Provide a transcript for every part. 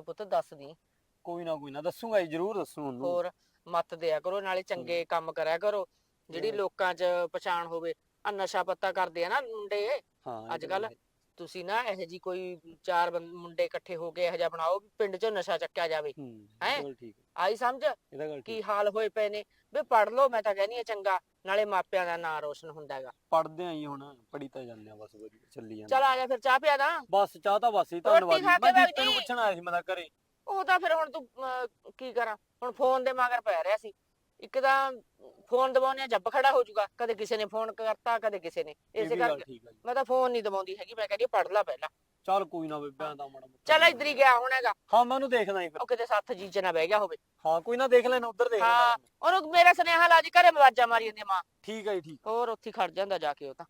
ਮੈਨੂੰ ਪੁੱਤ ਦੱਸ ਦੀ। ਕੋਈ ਨਾ ਕੋਈ ਨਾ ਦੱਸੂਗਾ ਜੀ ਜ਼ਰੂਰ ਦੱਸੂ ਉਹਨੂੰ ਹੋਰ ਮੱਤ ਦਿਆ ਕਰੋ ਨਾਲੇ ਚੰਗੇ ਕੰਮ ਕਰਿਆ ਕਰੋ। ਜਿਹੜੀ। ਲੋਕਾਂ 'ਚ ਪਛਾਣ ਹੋਵੇ ਆ ਨਸ਼ਾ ਪੱਤਾ ਕਰਦੇ ਆ ਨਾ ਮੁੰਡੇ। ਹਾਂ ਇਹ ਅੱਜ ਤਾਂ ਗੱਲ ਕੱਲ੍ਹ ਤੁਸੀਂ ਨਾ ਇਹੋ ਜੀ ਕੋਈ ਚਾਰ ਬੰ- ਮੁੰਡੇ ਇਕੱਠੇ ਹੋ ਕੇ ਇਹੋ ਜਿਹਾ ਬਣਾਓ ਵੀ ਪਿੰਡ 'ਚੋਂ ਨਸ਼ਾ ਚੱਕਿਆ ਜਾਵੇ। ਹੂੰ ਹੈਂ? ਇਹ ਗੱਲ ਠੀਕ ਹੈ। ਆਈ ਸਮਝ? ਇਹਦਾ ਗੱਲ ਕੀ ਹਾਲ ਹੋਏ ਪਏ ਨੇ? ਵੀ ਪੜ ਲਓ ਮੈਂ ਤਾਂ ਕਹਿੰਦੀ ਆ ਚੰਗਾ। ਨਾਲੇ ਮਾਪਿਆਂ ਦਾ ਨਾਂ ਰੋਸ਼ਨ ਹੁੰਦਾ ਹੈਗਾ। ਪੜਦੇ ਆਂ ਜੀ ਹੁਣ ਪੜੀ ਤਾਂ ਜਾਂਦੇ ਆ ਬਸ ਵਧੀਆ ਚੱਲੀ ਜਾਂਦਾ। ਚਲ ਆ ਜਾ ਫਿਰ ਚਾਹ ਪਿਆ ਦਾ ਬਸ ਚਾਹ ਤਾਂ ਬਸ ਹੀ ਧੰਨਵਾਦ ਜੀ। ਖਾ ਕੇ ਮੈਂ ਜੀਤੇ ਨੂੰ ਜੀ। ਪੁੱਛਣ ਆਇਆ ਸੀ ਮੈਂ ਤਾਂ ਘਰੇ। ਉਹ ਤਾਂ ਫਿਰ ਹੁਣ ਤੂੰ ਅਹ, ਕੀ ਕਰਾਂ? ਹੁਣ ਫੋਨ ਦੇ ਮਗਰ ਪੈ ਰਿਹਾ ਸੀ। ਇੱਕ ਤਾਂ ਫੋਨ ਦਬਾਉਣੇ ਜੱਬ ਖੜਾ ਹੋ ਜਾਊਗਾ। ਕਦੇ ਕਿਸੇ ਨੇ ਫੋਨ ਕਰਤਾ ਕਦੇ ਕਿਸੇ ਨੇ। ਇਹ ਇਸੇ ਵੀ ਗੱਲ ਕਰਕੇ ਠੀਕ ਹੈ ਜੀ। ਮੈਂ ਤਾਂ ਫੋਨ ਨਹੀਂ ਦਬਾਉਂਦੀ ਹੈਗੀ ਮੈਂ ਕਹਿੰਦੀ ਪੜ ਲੈ ਪਹਿਲਾਂ। ਚੱਲ ਕੋਈ ਨਾ ਬੇਬੇ ਦਾ ਮਾੜਾ ਮੋਟਾ ਚੱਲ ਇੱਧਰ ਹੀ ਗਿਆ ਹੁਣ ਹੈਗਾ। ਹਾਂ ਮੈਂ ਉਹਨੂੰ ਦੇਖਦਾ ਹੀ ਫਿਰ। ਉਹ ਕਿਤੇ ਸੱਥ ਜੀ ਚ ਨਾ ਬਹਿ ਗਿਆ ਹੋਵੇ। ਹਾਂ ਕੋਈ ਨਾ ਦੇਖ ਲੈਣਾ ਉਧਰ ਦੇਖ ਹਾਂ ਲੈਣਾ ਉਹਨੂੰ ਮੇਰਾ ਸੁਨੇਹਾ ਲਾ ਜੀ ਘਰੇ ਆਵਾਜ਼ਾਂ ਮਾਰੀ ਜਾਂਦੀ ਆ ਮਾਂ। ਠੀਕ ਹੈ ਜੀ ਠੀਕ। ਹੋਰ ਉੱਥੇ ਹੀ ਖੜ ਜਾਂਦਾ ਜਾ ਕੇ ਉਹ ਤਾਂ।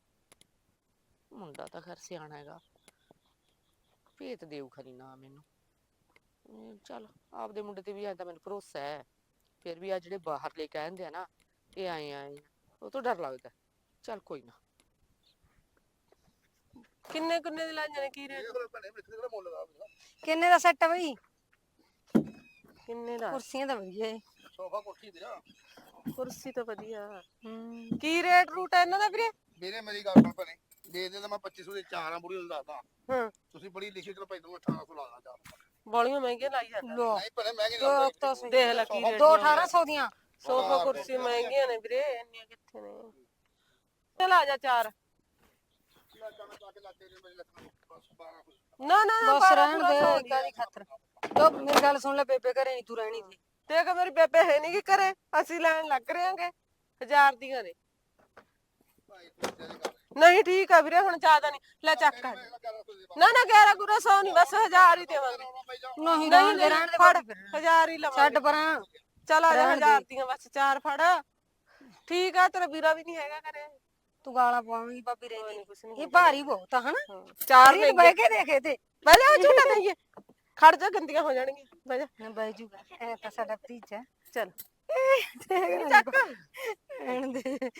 ਮੁੰਡਾ ਤਾਂ ਖਰ ਸਿਆਣਾ ਹੈਗਾ। ਭੇਤ ਦੇਊ ਖਰੀ ਨਾ ਮੈਨੂੰ। ਹਮ, ਚੱਲ ਆਪਦੇ ਮੁੰਡੇ ਤੇ ਵੀ ਐਂ ਤਾਂ ਮੈਨੂੰ ਭਰੋਸਾ ਹੈ। ਫਿਰ ਵੀ ਆ ਜਿਹੜੇ ਬਾਹਰ ਲੈ ਕੇ ਆਂਦੇ ਆ ਨਾ ਇਹ ਆਏ ਆਏ। ਉਹ ਤੋਂ ਡਰ ਲੱਗਦਾ। ਚੱਲ ਕੋਈ ਨਾ। ਕਿੰਨੇ ਕਿੰਨੇ ਦੀ ਲਾਈਆਂ ਨੇ ਕੀ ਰੇਟ ਕਿੰਨੇ ਦਾ ਸੈੱਟ ਆ ਬਈ? ਕਿੰਨੇ ਦਾ? ਕੁਰਸੀਆਂ ਤਾਂ ਵਧੀਆ ਏ। ਸੋਫਾ ਕੋਠੀ ਦੇ ਨਾ ਕੁਰਸੀ ਤਾਂ ਵਧੀਆ। ਹੂੰ। ਕੀ ਰੇਟ ਰੂਟ ਹੈ ਇਹਨਾਂ ਦਾ ਵੀਰੇ? ਵੀਰੇ ਮੇਰੀ ਗੱਲ ਸੁਣ ਭੈਣੇ ਦੇ ਦੇ ਤਾਂ ਮੈਂ 2500 ਦੇ ਚਾਰ ਆ ਬੁੜੀ ਨੂੰ ਦੱਸਦਾ। ਹਾਂ। ਤੁਸੀਂ ਬੜੀ ਲਿਖੀ ਚਲ ਭਾਈ ਤੁਹਾਨੂੰ 1800 ਲਾ ਦਾਂ ਬੋਲੀਆਂ ਮਹਿੰਗੀਆਂ ਲਾਈ ਜਾਂਦਾ। ਲੋ ਨਹੀਂ ਭੈਣੇ ਮੈਂ ਦੋ ਨਹੀਂ ਤਾਂ ਸਹੀ। ਦੇਖ ਲੈ ਕੀ ਰੇਟ ਦੋ 1800 ਦੀਆਂ। ਸੋਫਾ ਕੁਰਸੀ। ਮਹਿੰਗੀਆਂ ਨੇ ਵੀਰੇ ਇੰਨੀਆਂ ਕਿੱਥੇ ਨੇ? ਚਲ ਆ ਜਾ ਚਾਰ। ਨਾ ਨਾ ਨਾ ਬਸ ਬਾਰਾਂ ਰਹਿਣ ਸੌ ਦੇ ਸੌ ਇੱਦਾਂ ਦੀ ਖਾਤਰ। ਤੋ ਮੇਰੀ ਗੱਲ ਸੁਣ ਲੈ ਬੇਬੇ ਘਰੇ ਨਹੀਂ ਤੂੰ ਰਹਿਣੀ ਸੀ। ਦੇਖ ਮੇਰੀ ਬੇਬੇ ਹੈ ਨਹੀਂ ਕਿ ਕਰੇ ਅਸੀਂ ਲੈਣ ਲੱਗ ਰਹੇ ਹਾਂਗੇ ਹਜ਼ਾਰ ਦੀਆਂ ਨੇ। ਨਹੀਂ ਠੀਕ ਆ ਵੀਰੇ ਹੁਣ ਜ਼ਿਆਦਾ ਨਹੀਂ ਲੈ ਚੱਕ ਕਰ ਨਾ ਨਾ 11 ਗੁਰਾ ਸੌ ਨਹੀਂ ਬਸ ਹਜ਼ਾਰ ਹੀ ਦੇਵਾਂਗੇ। ਨਹੀਂ ਨਹੀਂ ਰਹਿਣ ਦੇ ਨਹੀਂ ਰਹਿਣ ਦੇ ਫੜ ਬਾਬੇ ਫਿਰ। ਹਜ਼ਾਰ ਹੀ ਲਵਾਂਗੇ। ਛੱਡ ਪਰਾਂ। ਚਲ ਆ ਜਾ ਰਹਿਣ ਦੇ। ਹਜ਼ਾਰ ਦੀਆਂ ਬਸ ਚਾਰ ਫੜ। ਠੀਕ ਆ ਤੇਰਾ ਵੀਰਾ ਵੀ ਨਹੀਂ ਹੈਗਾ ਘਰੇ। ਤੂੰ ਗਾਲਾਂ ਪਾਵੇਂਗੀ ਭਾਬੀ ਕੁਛ ਨਹੀਂ ਇਹ ਭਾਰੀ ਬਹੁਤ ਆ ਹਨਾ। ਚਾਰ ਮਹਿੰਗੇ ਬਹਿ ਕੇ ਦੇਖੇ ਤੇ ਪਹਿਲੇ ਉਹ ਝੂਟਾ ਦੇਈਏ ਖੜ ਜਾ ਗੰਦੀਆਂ ਹੋ ਜਾਣਗੀਆਂ। ਬਹਿ ਜਾ। ਨਾ ਬਹਿ ਜੂਗਾ। ਐ ਤਾਂ ਸਾਡਾ ਭਤੀਜਾ ਹੈ। ਚੱਲ। ਚੱਕ। ਰਹਿਣ ਦੇ।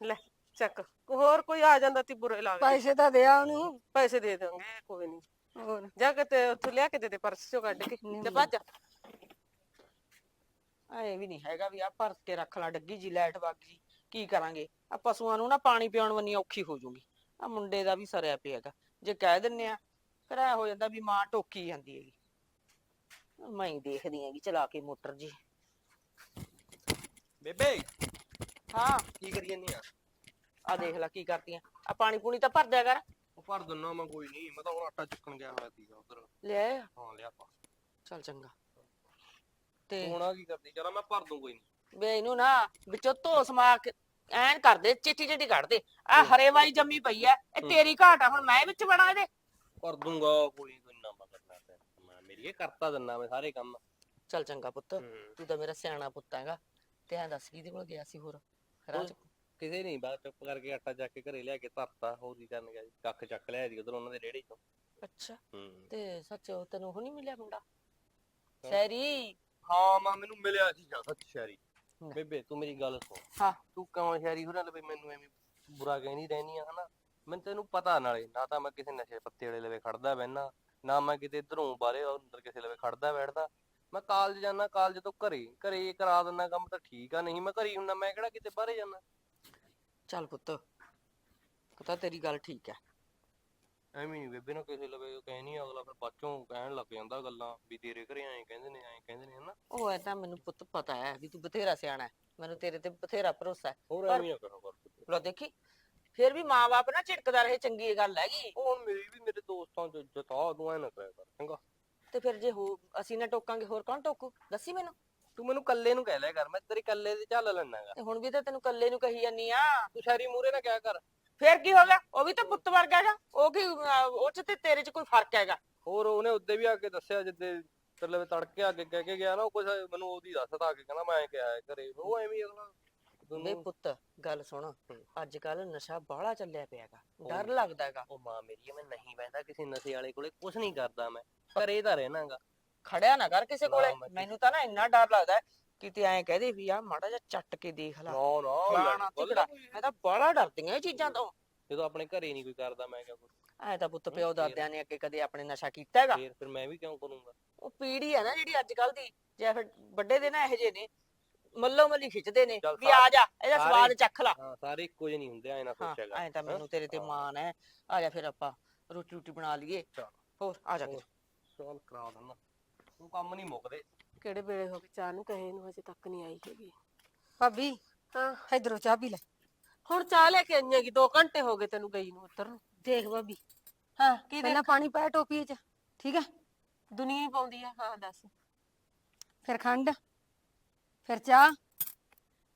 ਲੈ ਚੱਕ। ਹੋਰ ਕੋਈ ਆ ਜਾਂਦਾ ਤੀ ਬੁਰੇ ਲੱਗਦੇ। ਪੈਸੇ ਤਾਂ ਦੇ ਆ ਉਹਨੂੰ। ਪੈਸੇ ਦੇ ਦਾਂਗੇ ਕੋਈ ਨਹੀਂ ਹੋਰ। ਜਾ ਕੇ ਤੇ ਉੱਥੋਂ ਲਿਆ ਕੇ ਦੇ ਦੇ ਪਰਸ ਚੋਂ ਕੱਢ ਕੇ। ਤੇ ਭੱਜ ਐ ਵੀ ਨਹੀਂ ਹੈਗਾ ਵੀ ਆ ਭਰ ਕੇ ਰੱਖ ਲਾ ਡੱਗੀ ਜੀ ਲਾਈਟ ਵਗ ਜੀ ਕੀ ਕਰਾਂਗੇ? ਆ ਪਸ਼ੂਆਂ ਨੂੰ ਨਾ ਪਾਣੀ ਪਿਆਉਣ ਵੰਨੀ ਔਖੀ ਹੋ ਜੂਗੀ। ਆ ਮੁੰਡੇ ਦਾ ਵੀ ਸਰਿਆ ਪਿਆ ਹੈਗਾ। ਜੇ ਕਹਿ ਦਿੰਨੇ ਆ ਐ ਹੋ ਜਾਂਦਾ ਵੀ ਮਾਂ ਟੋਕੀ ਜਾਂਦੀ ਹੈਗੀ। ਮੈਂ ਹੀ ਦੇਖਦੀ ਹੈਗੀ ਚਲਾ ਕੇ ਮੋਟਰ ਜੀ। ਬੇਬੇ ਹਾਂ। ਕੀ ਕਰੀ ਜਾਂਦੀ ਆ? ਆ ਦੇਖ ਲੈ ਕੀ ਕਰਦੀਆਂ। ਆ ਪਾਣੀ ਪੂਣੀ ਤਾਂ ਭਰ ਦਿਆ ਕਰ ਉਹ ਭਰ ਦਿੰਨਾ ਮੈਂ ਕੋਈ ਨਹੀਂ ਮੈਂ ਤਾਂ ਹੁਣ ਆਟਾ ਚੁੱਕਣ ਗਿਆ ਹੋਇਆ ਸੀਗਾ ਉਧਰ। ਲੈ ਆਇਆ? ਹਾਂ ਲਿਆ ਪਾ ਚੱਲ ਚੰਗਾ। ਤੇ ਹੁਣ ਆ ਕੀ ਕਰਦੀ? ਚਲਾ ਮੈਂ ਭਰ ਦੂੰ ਕੋਈ ਨਹੀਂ ਵੇ ਇਹਨੂੰ ਨਾ ਵਿੱਚੋਂ ਧੋ ਸਮਾ ਕੇ ਐਨ ਕਰ ਦੇ ਚਿੱਟੀ ਚਿੱਟੀ ਕੱਢ ਦੇ ਆ ਹਰੇਵਾਈ ਜੰਮੀ ਪਈ ਐ ਇਹ ਤੇਰੀ ਘਾਟ ਆ ਹੁਣ ਮੈਂ ਵਿੱਚ ਬਣਾ ਇਹਦੇ। ਭਰ ਦੂੰਗਾ ਕੋਈ ਕੋਈ ਨਾ ਕਰਨਾ ਤੇ ਮੈਂ ਮੇਰੀ ਇਹ ਕਰਤਾ ਦਿੰਨਾ ਮੈਂ ਸਾਰੇ ਕੰਮ। ਚੱਲ ਚੰਗਾ ਪੁੱਤ ਹੂੰ। ਤੂੰ ਤਾਂ ਮੇਰਾ ਸਿਆਣਾ ਪੁੱਤ ਹੈਗਾ ਤੇ ਐਂ ਦੱਸ ਕਿਹਦੇ ਕੋਲ ਗਿਆ ਸੀ ਹੋਰ? ਚ। ਕਿਸੇ ਨਹੀਂ ਬਾਅਦ ਚੁੱਪ ਕਰਕੇ ਆਟਾ ਚੱਕ ਕੇ ਘਰੇ ਲਿਆ ਕੇ ਧਰਤਾ ਹੋਰ ਕੀ ਕਰਨ ਗਿਆ ਜੀ ਕੱਖ ਚੱਕ ਲਿਆ ਜੀ ਉਧਰ ਉਹਨਾਂ ਦੇ ਰੇੜੇ ਚੋਂ। ਅੱਛਾ ਹੂੰ। ਤੇ ਸੱਚ ਤੈਨੂੰ ਉਹ ਨਹੀਂ ਮਿਲਿਆ ਮੁੰਡਾ? ਸੈਰੀ ਹਾਂ ਮਾਂ ਮੈਨੂੰ ਮਿਲਿਆ ਸੀ ਸੱਚ ਸ਼ਾਰੀ ਲੈ। ਬੇਬੇ ਤੂੰ ਮੇਰੀ ਗੱਲ ਸੁਣ। ਹਾਂ। ਤੂੰ ਕਿਉਂ ਸ਼ਾਰੀ ਹੋਰਾਂ ਲਵੇ ਮੈਨੂੰ ਐਵੇਂ ਬੁਰਾ ਕਹਿਣੀ ਰਹਿਨੀ ਆ ਹਨਾ? ਮੈਨੂੰ ਤੈਨੂੰ ਪਤਾ ਨਾਲੇ ਨਾ ਤਾਂ ਮੈਂ ਕਿਸੇ ਨਸ਼ੇ ਪੱਤੇ ਵਾਲੇ ਲਵੇ ਖੜਦਾ ਬੈਨਾ ਨਾ ਮੈਂ ਕਿਤੇ ਇਧਰੋਂ ਬਾਹਰੇ ਅੰਦਰ ਕਿਸੇ ਲਵੇ ਖੜਦਾ ਬੈਠਦਾ। ਮੈਂ ਕਾਲਜ ਜਾਣਾ ਕਾਲਜ ਤੋਂ ਘਰੇ ਘਰੇ ਕਰਾ ਦਿੰਦਾ ਕੰਮ ਤਾਂ ਠੀਕ ਆ ਨਹੀਂ ਮੈਂ ਘਰੇ ਹੀ ਹੁੰਦਾ ਮੈਂ ਕਿਹੜਾ ਕਿਤੇ ਬਾਹਰੇ ਜਾਣਾ ਚੱਲ ਪੁੱਤ ਪਤਾ ਤੇਰੀ ਗੱਲ ਠੀਕ ਹੈ ਐਵੇਂ ਨਹੀਂ ਬੇਬੇ ਨੂੰ ਕਿਸੇ ਲਵੇ ਕਹਿਣੀ ਅਗਲਾ ਫਿਰ ਬਾਚੋਂ ਕਹਿਣ ਲੱਗ ਜਾਂਦਾ ਗੱਲਾਂ ਵੀ ਤੇਰੇ ਘਰੇ ਐਂ ਕਹਿੰਦੇ ਨੇ ਐਂ ਕਹਿੰਦੇ ਨੇ ਹਨਾ। ਉਹ ਐ ਤਾਂ ਮੈਨੂੰ ਪੁੱਤ ਪਤਾ ਹੈ ਵੀ ਤੂੰ ਬਥੇਰਾ ਸਿਆਣਾ ਹੈ ਮੈਨੂੰ ਤੇਰੇ ਤੇ ਬਥੇਰਾ ਭਰੋਸਾ ਹੈ। ਹੋਰ ਐਵੇਂ ਨਾ ਕਰੋ ਕਰ ਲੋ ਦੇਖੀ ਫਿਰ ਵੀ ਮਾਂ-ਬਾਪ ਨਾ ਝਿੜਕਦਾ ਰਹੇ ਚੰਗੀ ਗੱਲ ਹੈਗੀ। ਉਹ ਹੁਣ ਮੇਰੀ ਵੀ ਮੇਰੇ ਦੋਸਤਾਂ ਚ ਇੱਜ਼ਤ ਆ ਤੂੰ ਐ ਨਾ ਕਰਿਆ ਕਰ ਚੰਗਾ। ਤੇ ਫਿਰ ਜੇ ਹੋ ਅਸੀਂ ਨਾ ਟੋਕਾਂਗੇ ਹੋਰ ਕੌਣ ਟੋਕੂ? ਦੱਸੀ ਮੈਨੂੰ। ਤੂੰ ਮੈਨੂੰ ਕੱਲੇ ਨੂੰ ਕਹਿ ਲਿਆ ਕਰ ਮੈਂ ਤੇਰੇ ਕੱਲੇ ਦੇ ਚੱਲ ਲੈਣਾਗਾ ਤੇ ਹੁਣ ਵੀ ਤਾਂ ਤੈਨੂੰ ਕੱਲੇ ਨੂੰ ਕਹੀ ਜਾਨੀ ਆ। ਤੂੰ ਸ਼ਾਰੀ ਮੂਰੇ ਨਾ ਕਿਆ ਕਰ। ਫਿਰ ਕੀ ਹੋ ਗਿਆ? ਉਹ ਵੀ ਤਾਂ ਪੁੱਤ ਵਰਗਾ ਹੈਗਾ। ਉਹ ਕੀ ਅਹ, ਉਹ ਚ ਤੇ ਤੇਰੇ ਚ ਕੋਈ ਫ਼ਰਕ ਹੈਗਾ? ਹੋਰ ਉਹਨੇ ਉੱਦੇ ਵੀ ਆ ਕੇ ਦੱਸਿਆ ਜਿੱਦੇ ਲਈ ਤੜਕੇ ਆ ਕੇ ਕਹਿ ਕੇ ਗਿਆ ਨਾ ਉਹ ਕੁਛ ਮੈਨੂੰ ਉਹਦੀ ਦੱਸਦਾ ਆ ਕੇ ਕਹਿੰਦਾ ਮੈਂ ਕਿਹਾ ਹੈ ਘਰੇ। ਉਹ ਐਵੇਂ ਹੀ ਅਗਲਾ ਵੇ ਪੁੱਤ ਗੱਲ ਸੁਣ। ਅੱਜ ਕੱਲ ਨਸ਼ਾ ਬਾਹਲਾ ਚੱਲਿਆ ਪਿਆ ਹੈਗਾ। ਡਰ ਲੱਗਦਾ ਹੈਗਾ। ਉਹ ਮਾਂ ਮੇਰੀ ਆ, ਮੈਂ ਨਹੀਂ ਬੈਠਾ ਕਿਸੇ ਨਸ਼ੇ ਵਾਲੇ ਕੋਲੇ। ਕੁਛ ਨਹੀਂ ਕਰਦਾ ਮੈਂ। ਘਰੇ ਤਾਂ ਰਹਿਣਾਗਾ ਖੜਿਆ ਨਾ ਕਰ ਕਿਸੇ ਕੋਲੇ। ਨਾ, ਮੈਂ ਮੈਨੂੰ ਤਾਂ ਨਾ ਇੰਨਾ ਡਰ ਲੱਗਦਾ ਹੈ, ਕਿਤੇ ਐਂ ਕਹਦੇ ਵੀ ਆ ਮਾੜਾ ਜਿਹਾ ਚੱਟ ਕੇ ਦੇਖ ਲਾ। ਨਾ ਨਾ ਫਲਾਣਾ ਮੈਂ ਤਾਂ ਬਾਹਲਾ ਡਰਦੀਆਂ ਇਹ ਚੀਜ਼ਾਂ ਤੋਂ। ਜਦੋਂ ਆਪਣੇ ਘਰੇ ਨਹੀਂ ਕੋਈ ਕਰਦਾ ਮੈਂ ਕਿਹਾ ਕੁਛ ਐ ਤਾਂ ਪੁੱਤ ਪਿਓ ਫੇਰ। ਦਾਦਿਆਂ ਨੇ ਅੱਗੇ ਕਦੇ ਆਪਣੇ ਨਸ਼ਾ ਕੀਤਾ ਹੈਗਾ। ਫੇਰ ਫਿਰ ਮੈਂ ਵੀ ਕਿਉਂ ਕਰੂੰਗਾ? ਉਹ ਪੀੜੀ ਆ ਨਾ ਜਿਹੜੀ ਅੱਜ ਕੱਲ ਦੀ ਜੇ ਫਿਰ ਵੱਡੇ ਦੇ ਨਾ ਇਹੋ ਜਿਹੇ ਨੇ ਮੱਲੋ ਮੱਲੀ ਖਿੱਚਦੇ ਨੇ ਚੱਲ ਵੀ ਆ ਜਾ ਇਹਦਾ ਸਾਰੇ- ਸਵਾਦ ਚੱਖ ਲਾ। ਹਾਂ ਸਾਰੇ ਇੱਕੋ ਜਿਹੇ ਨਹੀਂ ਹੁੰਦੇ ਐ ਨਾ ਹਾਂ ਸੋਚਿਆਗਾ ਐ ਤਾਂ ਮੈਨੂੰ ਤੇਰੇ ਤੇ। ਮਾਣ ਹੈ। ਆ ਜਾ ਫਿਰ ਆਪਾਂ ਰੋਟੀ ਰੋਟੀ ਬਣਾ ਲਈਏ। ਚੱਲ। ਹੋਰ ਆ ਜਾ ਹੋਰ। ਚੱਲ ਕਰਾ ਦਿੰਦਾ। ਤੂੰ ਕੰਮ ਨਹੀਂ ਮੁੱਕਦੇ। ਕਿਹੜੇ ਵੇਲੇ ਹੋ ਗਏ? ਚਾਹ ਨੂੰ ਕਹੇ ਨੂੰ ਹਜੇ ਤੱਕ ਨਹੀਂ ਆਈ ਹੈਗੀ। ਭਾਬੀ ਹਾਂ। ਇਧਰੋਂ ਚਾਹ ਪੀ ਲੈ। ਹੁਣ ਚਾਹ ਲੈ ਕੇ ਆਈਆਂ ਕਿ 2 ਘੰਟੇ ਹੋ ਗਏ ਤੈਨੂੰ ਗਈ ਨੂੰ ਉੱਧਰ ਨੂੰ। ਦੇਖ ਭਾਬੀ। ਹਾਂ ਕੀ ਪਹਿਲਾਂ ਪਾਣੀ ਪਾਇਆ ਟੋਪੀ 'ਚ। ਠੀਕ ਹੈ ਦੁਨੀਆ ਹੀ ਪਾਉਂਦੀ ਆ। ਹਾਂ ਦੱਸ। ਫਿਰ ਖੰਡ ਫਿਰ ਚਾਹ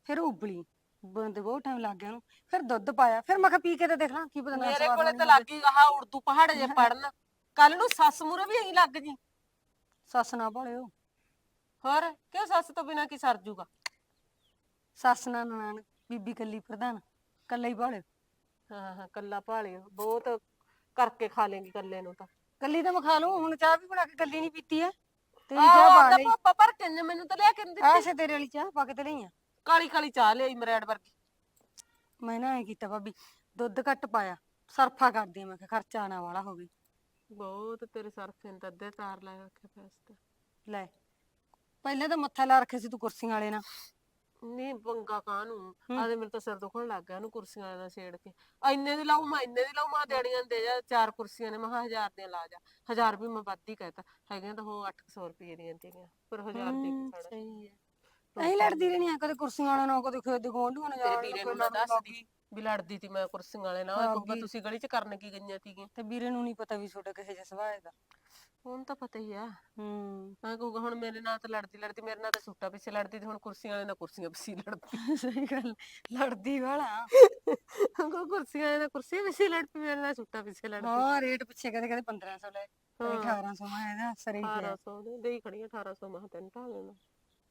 ਫਿਰ ਉਬਲੀ। ਬੰਦੇ ਬਹੁਤ ਟਾਈਮ ਲੱਗ ਗਿਆ ਉਹਨੂੰ। ਫਿਰ ਦੁੱਧ ਪਾਇਆ। ਫਿਰ ਮੈਂ ਕਿਹਾ ਪੀ ਕੇ ਤੇ ਦੇਖ ਲਾਂ ਕੀ ਪਤਾ ਨਾ ਮੇਰੇ ਸਵਾਦ ਕੋਲੇ ਤਾਂ। ਲੱਗ ਗਈ ਆਹ ਉਰਦੂ ਪਹਾੜ ਜੇ ਪੜਨ। ਕੱਲ ਨੂੰ ਸੱਸ ਮੂਰੇ ਵੀ ਐਂ ਲੱਗ ਜੀ। ਸੱਸ ਨਾ ਭਾਲਿਓ। ਹੋਰ? ਕਿਉਂ ਸੱਸ ਤੋਂ ਬਿਨਾ ਕੀ ਸਰ ਜੂਗਾ? ਸੱਸ ਨਾ ਨਨਾਣ ਬੀਬੀ ਕੱਲੀ ਪ੍ਰਧਾਨ ਕੱਲਾ ਹੀ ਭਾਲਿਓ ਹਾਂ ਹਾਂ ਕੱਲਾ ਭਾਲਿਓ ਬਹੁਤ ਕਰਕੇ ਖਾ ਲੇਂਗੀ ਕੱਲੇ ਨੂੰ ਤਾਂ। ਕੱਲੀ ਤਾਂ ਮੈਂ ਖਾ ਲੂੰ ਹੁਣ ਚਾਹ ਵੀ ਬਣਾ ਕੇ ਕੱਲੀ ਨਹੀਂ ਪੀਤੀ ਐ। ਤੇਰੀ ਚਾਹ ਪਾ ਲਈ ਪਾਪਾ ਭਰ ਕੇ ਨੇ ਮੈਨੂੰ ਤਾਂ ਲਿਆ ਕੇ ਦਿੱਤੀ। ਆਸੇ ਤੇਰੇ ਵਾਲੀ ਚਾਹ ਪਾ ਕੇ ਤੇ ਲਈ ਆ। ਕਾਲੀ ਕਾਲੀ ਚਾਹ ਲਈ ਮਰੈੜ ਵਰਗੀ। ਮੈਂ ਨਾ ਐ ਕੀਤਾ ਭਾਬੀ ਦੁੱਧ ਘੱਟ ਪਾਇਆ। ਸਰਫਾ ਕਰਦੀ ਮੈਂ ਕਿਹਾ ਖਰਚਾ ਨਾ ਵਾਲਾ ਹੋਵੇ। ਬਹੁਤ ਤੇਰੇ ਸਰਫੇ ਨੇ ਤਾਂ ਅੱਧੇ ਤਾਰ ਲਾਇਆ ਆਖਿਆ ਫੈਸ ਤੇ। ਲੈ ਪਹਿਲਾਂ ਤਾਂ ਮੱਥਾ ਲਾ ਰੱਖਿਆ ਸੀ ਤੂੰ ਕੁਰਸੀਆਂ ਵਾਲੇ ਨਾਲ। ਨਹੀਂ ਪੰਗਾ ਕਾਹਨੂੰ। ਆਦੇ ਮੇਰੇ ਤਾਂ ਸਿਰ ਦੁਖਣ ਲੱਗ ਗਿਆ ਉਹਨੂੰ ਕੁਰਸੀਆਂ ਨਾਲ ਛੇੜ ਕੇ। ਇੰਨੇ ਦੀ ਲਾਉ ਮੈਂ ਇੰਨੇ ਦੀ ਲਾਉ ਮੈਂ ਦਿਹਾੜੀਆਂ ਦੇ ਜਾ ਚਾਰ ਕੁਰਸੀਆਂ ਨੇ ਮੈਂ ਕਿਹਾ ਹਜ਼ਾਰ ਦੀਆਂ ਲਾ ਜਾ। ਹਜ਼ਾਰ ਵੀ ਮੈਂ ਵੱਧ ਹੀ ਕਹਿਤਾ ਹੈਗੀਆਂ ਤਾਂ ਉਹ 800 ਰੁਪਏ ਦੀਆਂ ਤੀਆਂ ਪਰ ਹਜ਼ਾਰ ਦੇ ਕੇ ਖੜਾ ਸਹੀ ਹੈ। ਐਂ ਲੜਦੀ ਰਹਿਣੀ ਆ ਕਦੇ ਕੁਰਸੀਆਂ ਵਾਲੇ ਨਾਲ ਕਦੇ ਖੇਤ ਦੇ ਗੋਂਢੂਆਂ ਨਾਲ ਤੇਰੇ ਵੀਰੇ ਨੂੰ ਮੈਂ ਦੱਸਦੀ। ਵੀ ਲੜਦੀ ਤੀ ਮੈਂ ਕੁਰਸੀਆਂ ਵਾਲੇ ਨਾਲ। ਕਹੂਗਾ ਤੁਸੀਂ ਗਲੀ 'ਚ ਕਰਨ ਕੀ ਗਈਆਂ ਤੀਆਂ ਤੇ ਵੀਰੇ ਨੂੰ ਨਹੀਂ ਪਤਾ ਵੀ ਤੁਹਾਡਾ ਕਿਹੋ ਜਿਹਾ ਸੁਭਾਅ ਹੈਗਾ ਹੁਣ ਤਾਂ ਪਤਾ ਹੀ ਆ। ਹੂੰ। ਮੈਂ ਕਹੂਗਾ ਹੁਣ ਮੇਰੇ ਨਾਲ ਤਾਂ ਲੜਦੀ ਲੜਦੀ ਮੇਰੇ ਨਾਲ ਤਾਂ ਸੁੱਟਾ ਪਿੱਛੇ ਲੜਦੀ ਤੇ ਹੁਣ ਕੁਰਸੀਆਂ ਵਾਲੇ ਨਾਲ ਕੁਰਸੀਆਂ ਪਿੱਛੇ ਹੀ ਲੜਦੀ। ਸਹੀ ਗੱਲ ਲੜਦੀ ਵਾਲਾ। ਕਹੂਗਾ ਕੁਰਸੀਆਂ ਵਾਲੇ ਨਾਲ ਕੁਰਸੀਆਂ ਪਿੱਛੇ ਲੜ ਪਈ ਮੇਰੇ ਨਾਲ ਸੁੱਟਾ ਪਿੱਛੇ ਲੜਦੀ। ਹਾਂ ਰੇਟ ਪਿੱਛੇ ਕਦੇ ਕਦੇ 1500 ਲੈ ਕਦੇ ਹਾਂ। 1800 ਮੈਂ ਇਹਦਾ ਸਰੇ ਹੀ ਪਿਆ। 1800 ਦੇ ਦੇਈ ਖੜੀ 1800 ਮੈਂ ਤੈਨੂੰ ਢਾ ਦੇਣਾ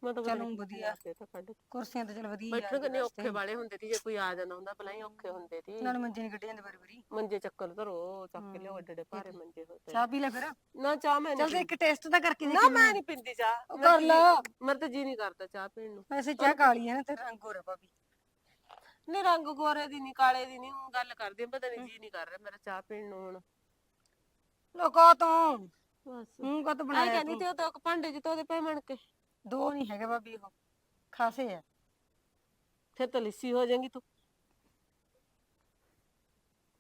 ਮੈਂ ਤਾਂ ਚੱਲ ਵਧੀਆ। ਪੈਸੇ ਤਾਂ ਕੱਢ ਕੁਰਸੀਆਂ ਤੇ ਚਲ ਵਧੀਆ ਬੈਠਣ ਕਿੰਨੇ। ਔਖੇ ਵਾਲੇ ਹੁੰਦੇ ਸੀ ਜੇ ਕੋਈ ਆ ਜਾਂਦਾ ਹੁੰਦਾ ਪਹਿਲਾਂ ਹੀ ਔਖੇ ਹੁੰਦੇ ਸੀ। ਨਾਲ ਮੰਜੇ ਨਹੀਂ ਕੱਢੇ ਜਾਂਦੇ ਵਾਰੀ ਵਾਰੀ। ਮੰਜੇ ਚੱਕਰ ਧਰੋ ਚੱਕ ਕੇ ਲਿਓ ਏਡੇ ਏਡੇ ਭਾਰੇ ਮੰਜੇ ਹੁੰਦੇ ਚਾਹ ਪੀ ਲੈ ਫਿਰ। ਨਾ ਚਾਹ ਮੈਂ ਚੱਲ ਤੇ ਇੱਕ ਟੇਸਟ ਤਾਂ ਕਰਕੇ ਨਾ ਮੈਂ ਨਹੀਂ ਪੀਂਦੀ ਚਾਹ। ਉਹ ਕਰ ਲਾ। ਮੇਰਾ ਤਾਂ ਜੀ ਨਹੀਂ ਕਰਦਾ ਚਾਹ ਪੀਣ ਨੂੰ। ਵੈਸੇ ਚਾਹ ਕਾਲੀ ਹੈ ਨਾ ਤੇ ਰੰਗ ਹੋਰ ਭਾਬੀ। ਨਹੀਂ ਰੰਗ ਗੋਰੇ ਦੀ ਨਹੀਂ ਕਾਲੇ ਦੀ ਨਹੀਂ ਗੱਲ ਕਰਦੀ ਪਤਾ ਨਹੀਂ ਜੀ ਨਹੀਂ ਕਰ ਰਿਹਾ ਮੇਰਾ ਚਾਹ ਪੀਣ ਨੂੰ ਹੁਣ। ਲੋਕੋ ਤੋਂ। ਬਸ। ਹੂੰ ਕਾ ਆਈ ਬਣਾਇਆ ਕਹਿੰਦੀ ਤੂੰ। ਤੇ ਉਹ ਤਾਂ ਭਾਂਡੇ ਚ ਧੋਦੇ ਪਏ ਮਣ ਕੇ ਦੋ ਨਹੀਂ ਹੈਗੇ ਭਾਬੀ ਉਹ ਖਾਸੇ ਆ। ਫਿਰ ਤਾਂ ਲਿੱਸੀ ਹੋ ਜਾਏਗੀ ਤੂੰ।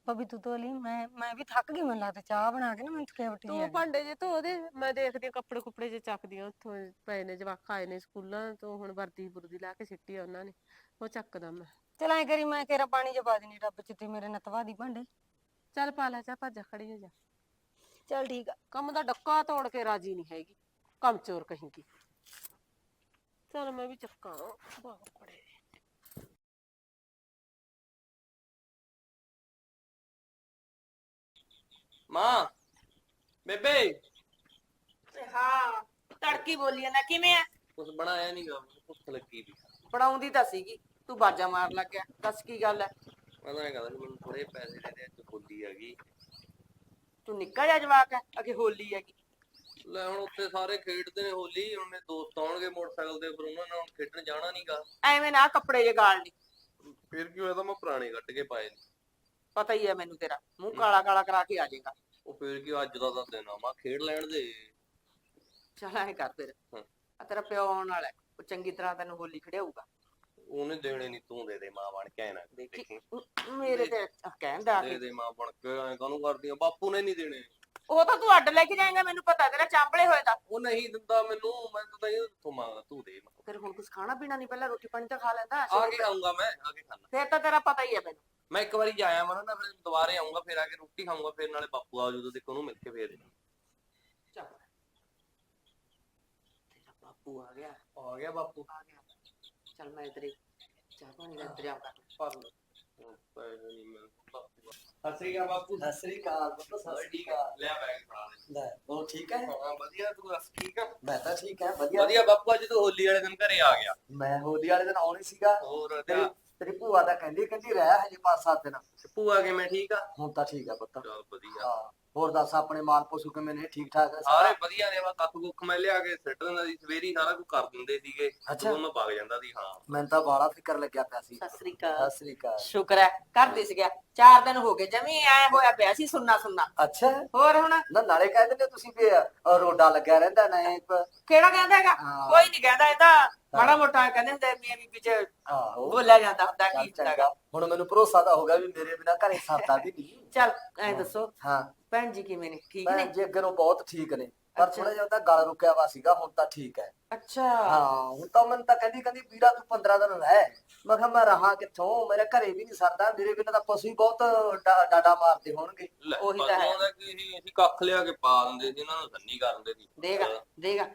ਭਾਬੀ ਤੂੰ ਤੋਂ ਲਈ ਮੈਂ ਮੈਂ ਵੀ ਥੱਕ ਗਈ ਮੈਨੂੰ ਲੱਗਦਾ ਚਾਹ ਬਣਾ ਕੇ ਨਾ ਮੈਨੂੰ ਥਕਾਵਟ ਆ ਤੂੰ ਗਈ ਭਾਂਡੇ ਜੇ ਧੋ ਦੇ ਮੈਂ ਦੇਖਦੀ ਆ ਕੱਪੜੇ ਕੁਪੜੇ ਜੇ ਚੱਕਦੀ ਆ ਉੱਥੋਂ ਪਏ ਨੇ ਜਵਾਕ ਆਏ ਨੇ ਸਕੂਲਾਂ ਤੋਂ ਹੁਣ ਵਰਦੀ ਬੁਰਦੀ ਲਾ ਕੇ ਸਿੱਟੀ ਆ ਉਹਨਾਂ ਨੇ ਉਹ ਚੱਕਦਾ ਮੈਂ। ਚਲ ਐ ਕਰੀ ਮੈਂ ਤੇਰਾ ਪਾਣੀ ਚ ਪਾ ਦੇਣੀ ਡੱਬ ਚ ਤੇ ਮੇਰੇ ਨਤਵਾ ਦੀ ਭਾਂਡੇ। ਚੱਲ ਪਾ ਲੈ ਜਾ ਭੱਜ ਖੜੀ ਹੋ ਜਾ। ਚਲ ਠੀਕ ਆ। ਕੰਮ ਦਾ ਡੱਕਾ ਤੋੜ ਕੇ ਰਾਜੀ ਨਹੀਂ ਹੈਗੀ ਕੰਮ ਚੋਰ ਕਹੀਂਗੀ। ਚਲ ਮੈਂ ਵੀ ਚੱਕਾਂ। ਬਾਹ ਪੜੇ ਮਾਂ ਬੇਬੇ। ਹਾਂ ਤੜਕੀ ਬੋਲੀ ਨਾ ਕਿਵੇਂ ਆ? ਕੁਛ ਬਣਾਇਆ ਨਹੀਂਗਾ ਭੁੱਖ ਲੱਗੀ ਵੀ ਬਣਾਉਂਦੀ ਤਾਂ ਸੀਗੀ ਤੂੰ ਬਾਜਾ ਮਾਰ ਲੱਗ ਗਿਆ ਦੱਸ ਕੀ ਗੱਲ ਹੈ ਮੈਂ ਤਾਂ ਇਹ ਕਹਿੰਦਾ ਸੀ ਮੈਨੂੰ ਥੋੜੇ ਪੈਸੇ ਦੇ ਦੇ ਅੱਜ ਖੋਲੀ ਹੈਗੀ ਤੂੰ ਨਿੱਕਾ ਜਿਹਾ ਜਵਾਕ ਹੈ ਅਗੇ ਹੋਲੀ ਹੈਗੀ। ਲੈ ਹੁਣ ਉੱਥੇ ਸਾਰੇ ਖੇਡਦੇ ਨੇ ਹੋਲੀ ਹੁਣ ਮੇਰੇ ਦੋਸਤ ਆਉਣਗੇ ਮੋਟਰਸਾਈਕਲ ਤੇ ਫਿਰ ਉਹਨਾਂ ਨਾਲ ਖੇਡਣ ਜਾਣਾ ਨਹੀਂਗਾ ਐਵੇਂ ਨਾ ਕੱਪੜੇ ਜੇ ਗਾਲ ਨਹੀਂ ਫਿਰ ਕੀ ਹੋਇਆ ਤਾਂ ਮੈਂ ਪੁਰਾਣੇ ਕੱਢ ਕੇ ਪਾਏ ਨੇ। ਪਤਾ ਹੀ ਹੈ ਮੈਨੂੰ ਤੇਰਾ ਮੂੰਹ ਕਾਲਾ ਕਾਲਾ ਕਰਾ ਕੇ ਆ ਜਾਏਗਾ। ਉਹ ਫਿਰ ਕੀ ਅੱਜ ਦਾ ਤਾਂ ਦਿਨ ਆ ਮੈਂ ਖੇਡ ਲੈਣ ਦੇ। ਚੱਲ ਐ ਕਰ ਫਿਰ ਹਾਂ। ਆ ਤੇਰਾ ਪਿਓ ਆਉਣ ਵਾਲਾ ਹੈ, ਉਹ ਚੰਗੀ ਤਰ੍ਹਾਂ ਤੈਨੂੰ ਹੋਲੀ ਖੜਿਆਊਗਾ ਉਹਨੇ ਦੇਣੇ ਨਹੀਂ ਤੂੰ ਦੇ ਦੇ ਮਾਂ ਬਣ ਕੇ ਐ ਨਾ ਦੇਖੀ ਮੇਰੇ ਤੇ ਕਹਿੰਦਾ ਦੇ ਦੇ ਮਾਂ ਬਣ ਕੇ ਐ ਕਾਹਨੂੰ ਕਰਦੀ ਆ ਬਾਪੂ ਨੇ ਨਹੀਂ ਦੇਣੇ। ਉਹ ਤਾਂ ਤੂੰ ਅੱਡ ਲੈ ਕੇ ਜਾਏਗਾ ਮੈਨੂੰ ਪਤਾ ਤੇਰਾ ਚਾਂਬਲੇ ਹੋਏ ਦਾ ਉਹ ਨਹੀਂ ਦਿੰਦਾ ਮੈਨੂੰ ਮੈਂ ਤਾਂ ਇਹ ਤੂੰ ਮੰਗਦਾ ਤੂੰ ਦੇ ਮੈਂ ਫਿਰ ਹੁਣ ਕੁਝ ਖਾਣਾ ਪੀਣਾ ਨਹੀਂ ਪਹਿਲਾਂ ਰੋਟੀ ਪਾਣੀ ਤਾਂ ਖਾ ਲੈਂਦਾ ਆ ਕੇ ਖਾਊਂਗਾ ਮੈਂ ਆ ਕੇ ਖਾਣਾ। ਫਿਰ ਤਾਂ ਤੇਰਾ ਪਤਾ ਹੀ ਹੈ ਮੈਨੂੰ। ਮੈਂ ਇੱਕ ਵਾਰੀ ਜਾਇਆ ਮੈਂ ਨਾ ਫਿਰ ਦੁਬਾਰੇ ਆਉਂਗਾ ਫਿਰ ਆ ਕੇ ਰੋਟੀ ਖਾਊਂਗਾ ਫਿਰ ਨਾਲੇ ਬਾਪੂ ਆ ਜਦੋਂ ਦੇਖੋ ਉਹਨੂੰ ਮਿਲ ਕੇ ਫੇਰ। ਚੱਲ। ਤੇਰਾ ਬਾਪੂ ਆ ਗਿਆ। ਆ ਗਿਆ ਬਾਪੂ। ਆ ਗਿਆ। ਚੱਲ ਮੈਂ ਤੇਰੇ ਚਾਹ ਪਾਣੀ ਦਾ ਇੰਤਜ਼ਾਮ ਕਰ ਪਰ ਪੈਸੇ ਨਹੀਂ ਮਿਲ ਬਾਪੂ ਸਤਿ ਸ੍ਰੀ ਅਕਾਲ ਬਾਪੂ ਸਤਿ ਸ੍ਰੀ ਅਕਾਲ ਪੁੱਤ ਸਤਿ ਸ੍ਰੀ ਅਕਾਲ। ਲਿਆ ਬੈਗ ਫੜਾ ਲੈ ਲੈ ਉਹ ਠੀਕ ਹੈ? ਹਾਂ ਵਧੀਆ ਤੂੰ ਦੱਸ ਠੀਕ ਆ? ਮੈਂ ਤਾਂ ਠੀਕ ਹੈ ਵਧੀਆ। ਵਧੀਆ ਬਾਪੂ ਅੱਜ ਤੂੰ ਹੋਲੀ ਵਾਲੇ ਦਿਨ ਘਰੇ ਆ ਗਿਆ। ਮੈਂ ਹੋਲੀ ਵਾਲੇ ਦਿਨ ਆਉਣੀ ਸੀਗਾ। ਹੋਰ ਤੇਰੀ ਤੇਰੀ ਭੂਆ ਦਾ ਕਹਿੰਦੀ ਕਹਿੰਦੀ ਰਹਿ ਹਜੇ ਪੰਜ ਸੱਤ ਦਿਨ। ਭੂਆ ਕੇ ਮੈਂ ਠੀਕ ਆ? ਹੁਣ ਤਾਂ ਠੀਕ ਹੈ ਪੁੱਤ। ਚਲ ਵਧੀਆ। ਹਾਂ। ਹੋਰ ਦੱਸ ਆਪਣੇ ਮਾਲ ਪਸ਼ੂ ਕਿਵੇਂ ਨੇ? ਠੀਕ ਠਾਕ ਹੈ ਸਾਰੇ ਵਧੀਆ ਨੇ ਵਾ ਕੱਖ ਕੁੱਖ ਮੈਂ ਲਿਆ ਕੇ ਸਿੱਟ ਦਿੰਦਾ ਸੀ ਸਵੇਰੀ ਸਾਰਾ ਕੁਝ ਕਰ ਦਿੰਦੇ ਸੀਗੇ ਅੱਛਾ। ਉਦੋਂ ਮੈਂ ਭੱਗ ਜਾਂਦਾ ਸੀ ਹਾਂ। ਮੈਨੂੰ ਤਾਂ ਬਾਲਾ ਫਿਕਰ ਲੱਗਿਆ ਪਿਆ ਸੀ। ਸਤਿ ਸ੍ਰੀ ਅਕਾਲ। ਸਤਿ ਸ੍ਰੀ ਅਕਾਲ। ਸ਼ੁਕਰ ਹੈ ਘਰ ਦਿਸ ਗਿਆ। ਚਾਰ ਦਿਨ ਹੋ ਗਏ ਜਮੀ ਐ ਹੋਇਆ ਪਿਆ ਸੀ ਸੁੰਨਾ ਸੁੰਨਾ। ਅੱਛਾ। ਹੋਰ ਹੁਣ? ਨਾ ਨਾਲੇ ਕਹਿ ਦਿੰਦੇ ਤੁਸੀਂ ਵੀ ਅਹ, ਰੋਡਾ ਲੱਗਿਆ ਰਹਿੰਦਾ ਨਾ ਇੱਕ ਕਿਹੜਾ ਕਹਿੰਦਾ ਹੈਗਾ? ਹਾਂ। ਕੋਈ ਨਹੀਂ ਕਹਿੰਦਾ ਇਹ ਤਾਂ ਮਾੜਾ ਮੋਟਾ ਕਹਿੰਦੇ ਹੁੰਦੇ ਮੀਆਂ ਬੀਬੀ ਚ ਆਹੋ। ਬੋਲਿਆ ਜਾਂਦਾ ਹੁੰਦਾ ਕੀ ਚੰਗਾ। ਹੁਣ ਮੈਨੂੰ ਭਰੋਸਾ ਤਾਂ ਹੋ ਗਿਆ ਵੀ ਮੇਰੇ ਬਿਨਾ ਘਰੇ ਸਰਦਾ ਵੀ ਨਹੀਂ। ਚੱਲ ਐ ਦੱਸੋ। ਹਾਂ। ਭੈਣ ਜੀ ਕਿਵੇਂ ਨੇ? ਠੀਕ ਨੇ? ਜੀ ਅੱਗੇ ਨੂੰ ਬਹੁਤ ਠੀਕ ਨੇ। ਪਰ ਅੱਛਾ। ਥੋੜਾ ਜਿਹਾ ਉਹਦਾ ਗਲ ਰੁਕਿਆ ਵਾ ਸੀਗਾ ਹੁਣ ਤਾਂ ਠੀਕ ਹੈ। ਅੱਛਾ। ਹਾਂ ਹੁਣ ਤਾਂ ਮੈਨੂੰ ਤਾਂ ਕਹਿੰਦੀ ਕਹਿੰਦੀ ਵੀਰਾ ਤੂੰ 15 ਦਿਨ ਰਹਿ। ਮੈਂ ਕਿਹਾ ਮੈਂ ਰਹਾ ਕਿੱਥੋਂ? ਮੇਰੇ ਘਰੇ ਵੀ ਨਹੀਂ ਸਰਦਾ। ਮੇਰੇ ਬਿਨਾਂ ਤਾਂ ਪਸ਼ੂ ਹੀ ਬਹੁਤ ਡਾ- ਡਾਡਾ ਮਾਰਦੇ ਹੋਣਗੇ। ਉਹੀ ਤਾਂ ਹੈ। ਦਾ ਕੀ ਸੀ? ਅਸੀਂ ਕੱਖ ਲਿਆ ਕੇ ਪਾ ਦਿੰਦੇ ਸੀ ਇਹਨਾਂ ਨੂੰ ਸੰਨੀ ਕਰ ਦਿੰਦੇ ਸੀ। ਦੇਗਾ ਦੇਗਾ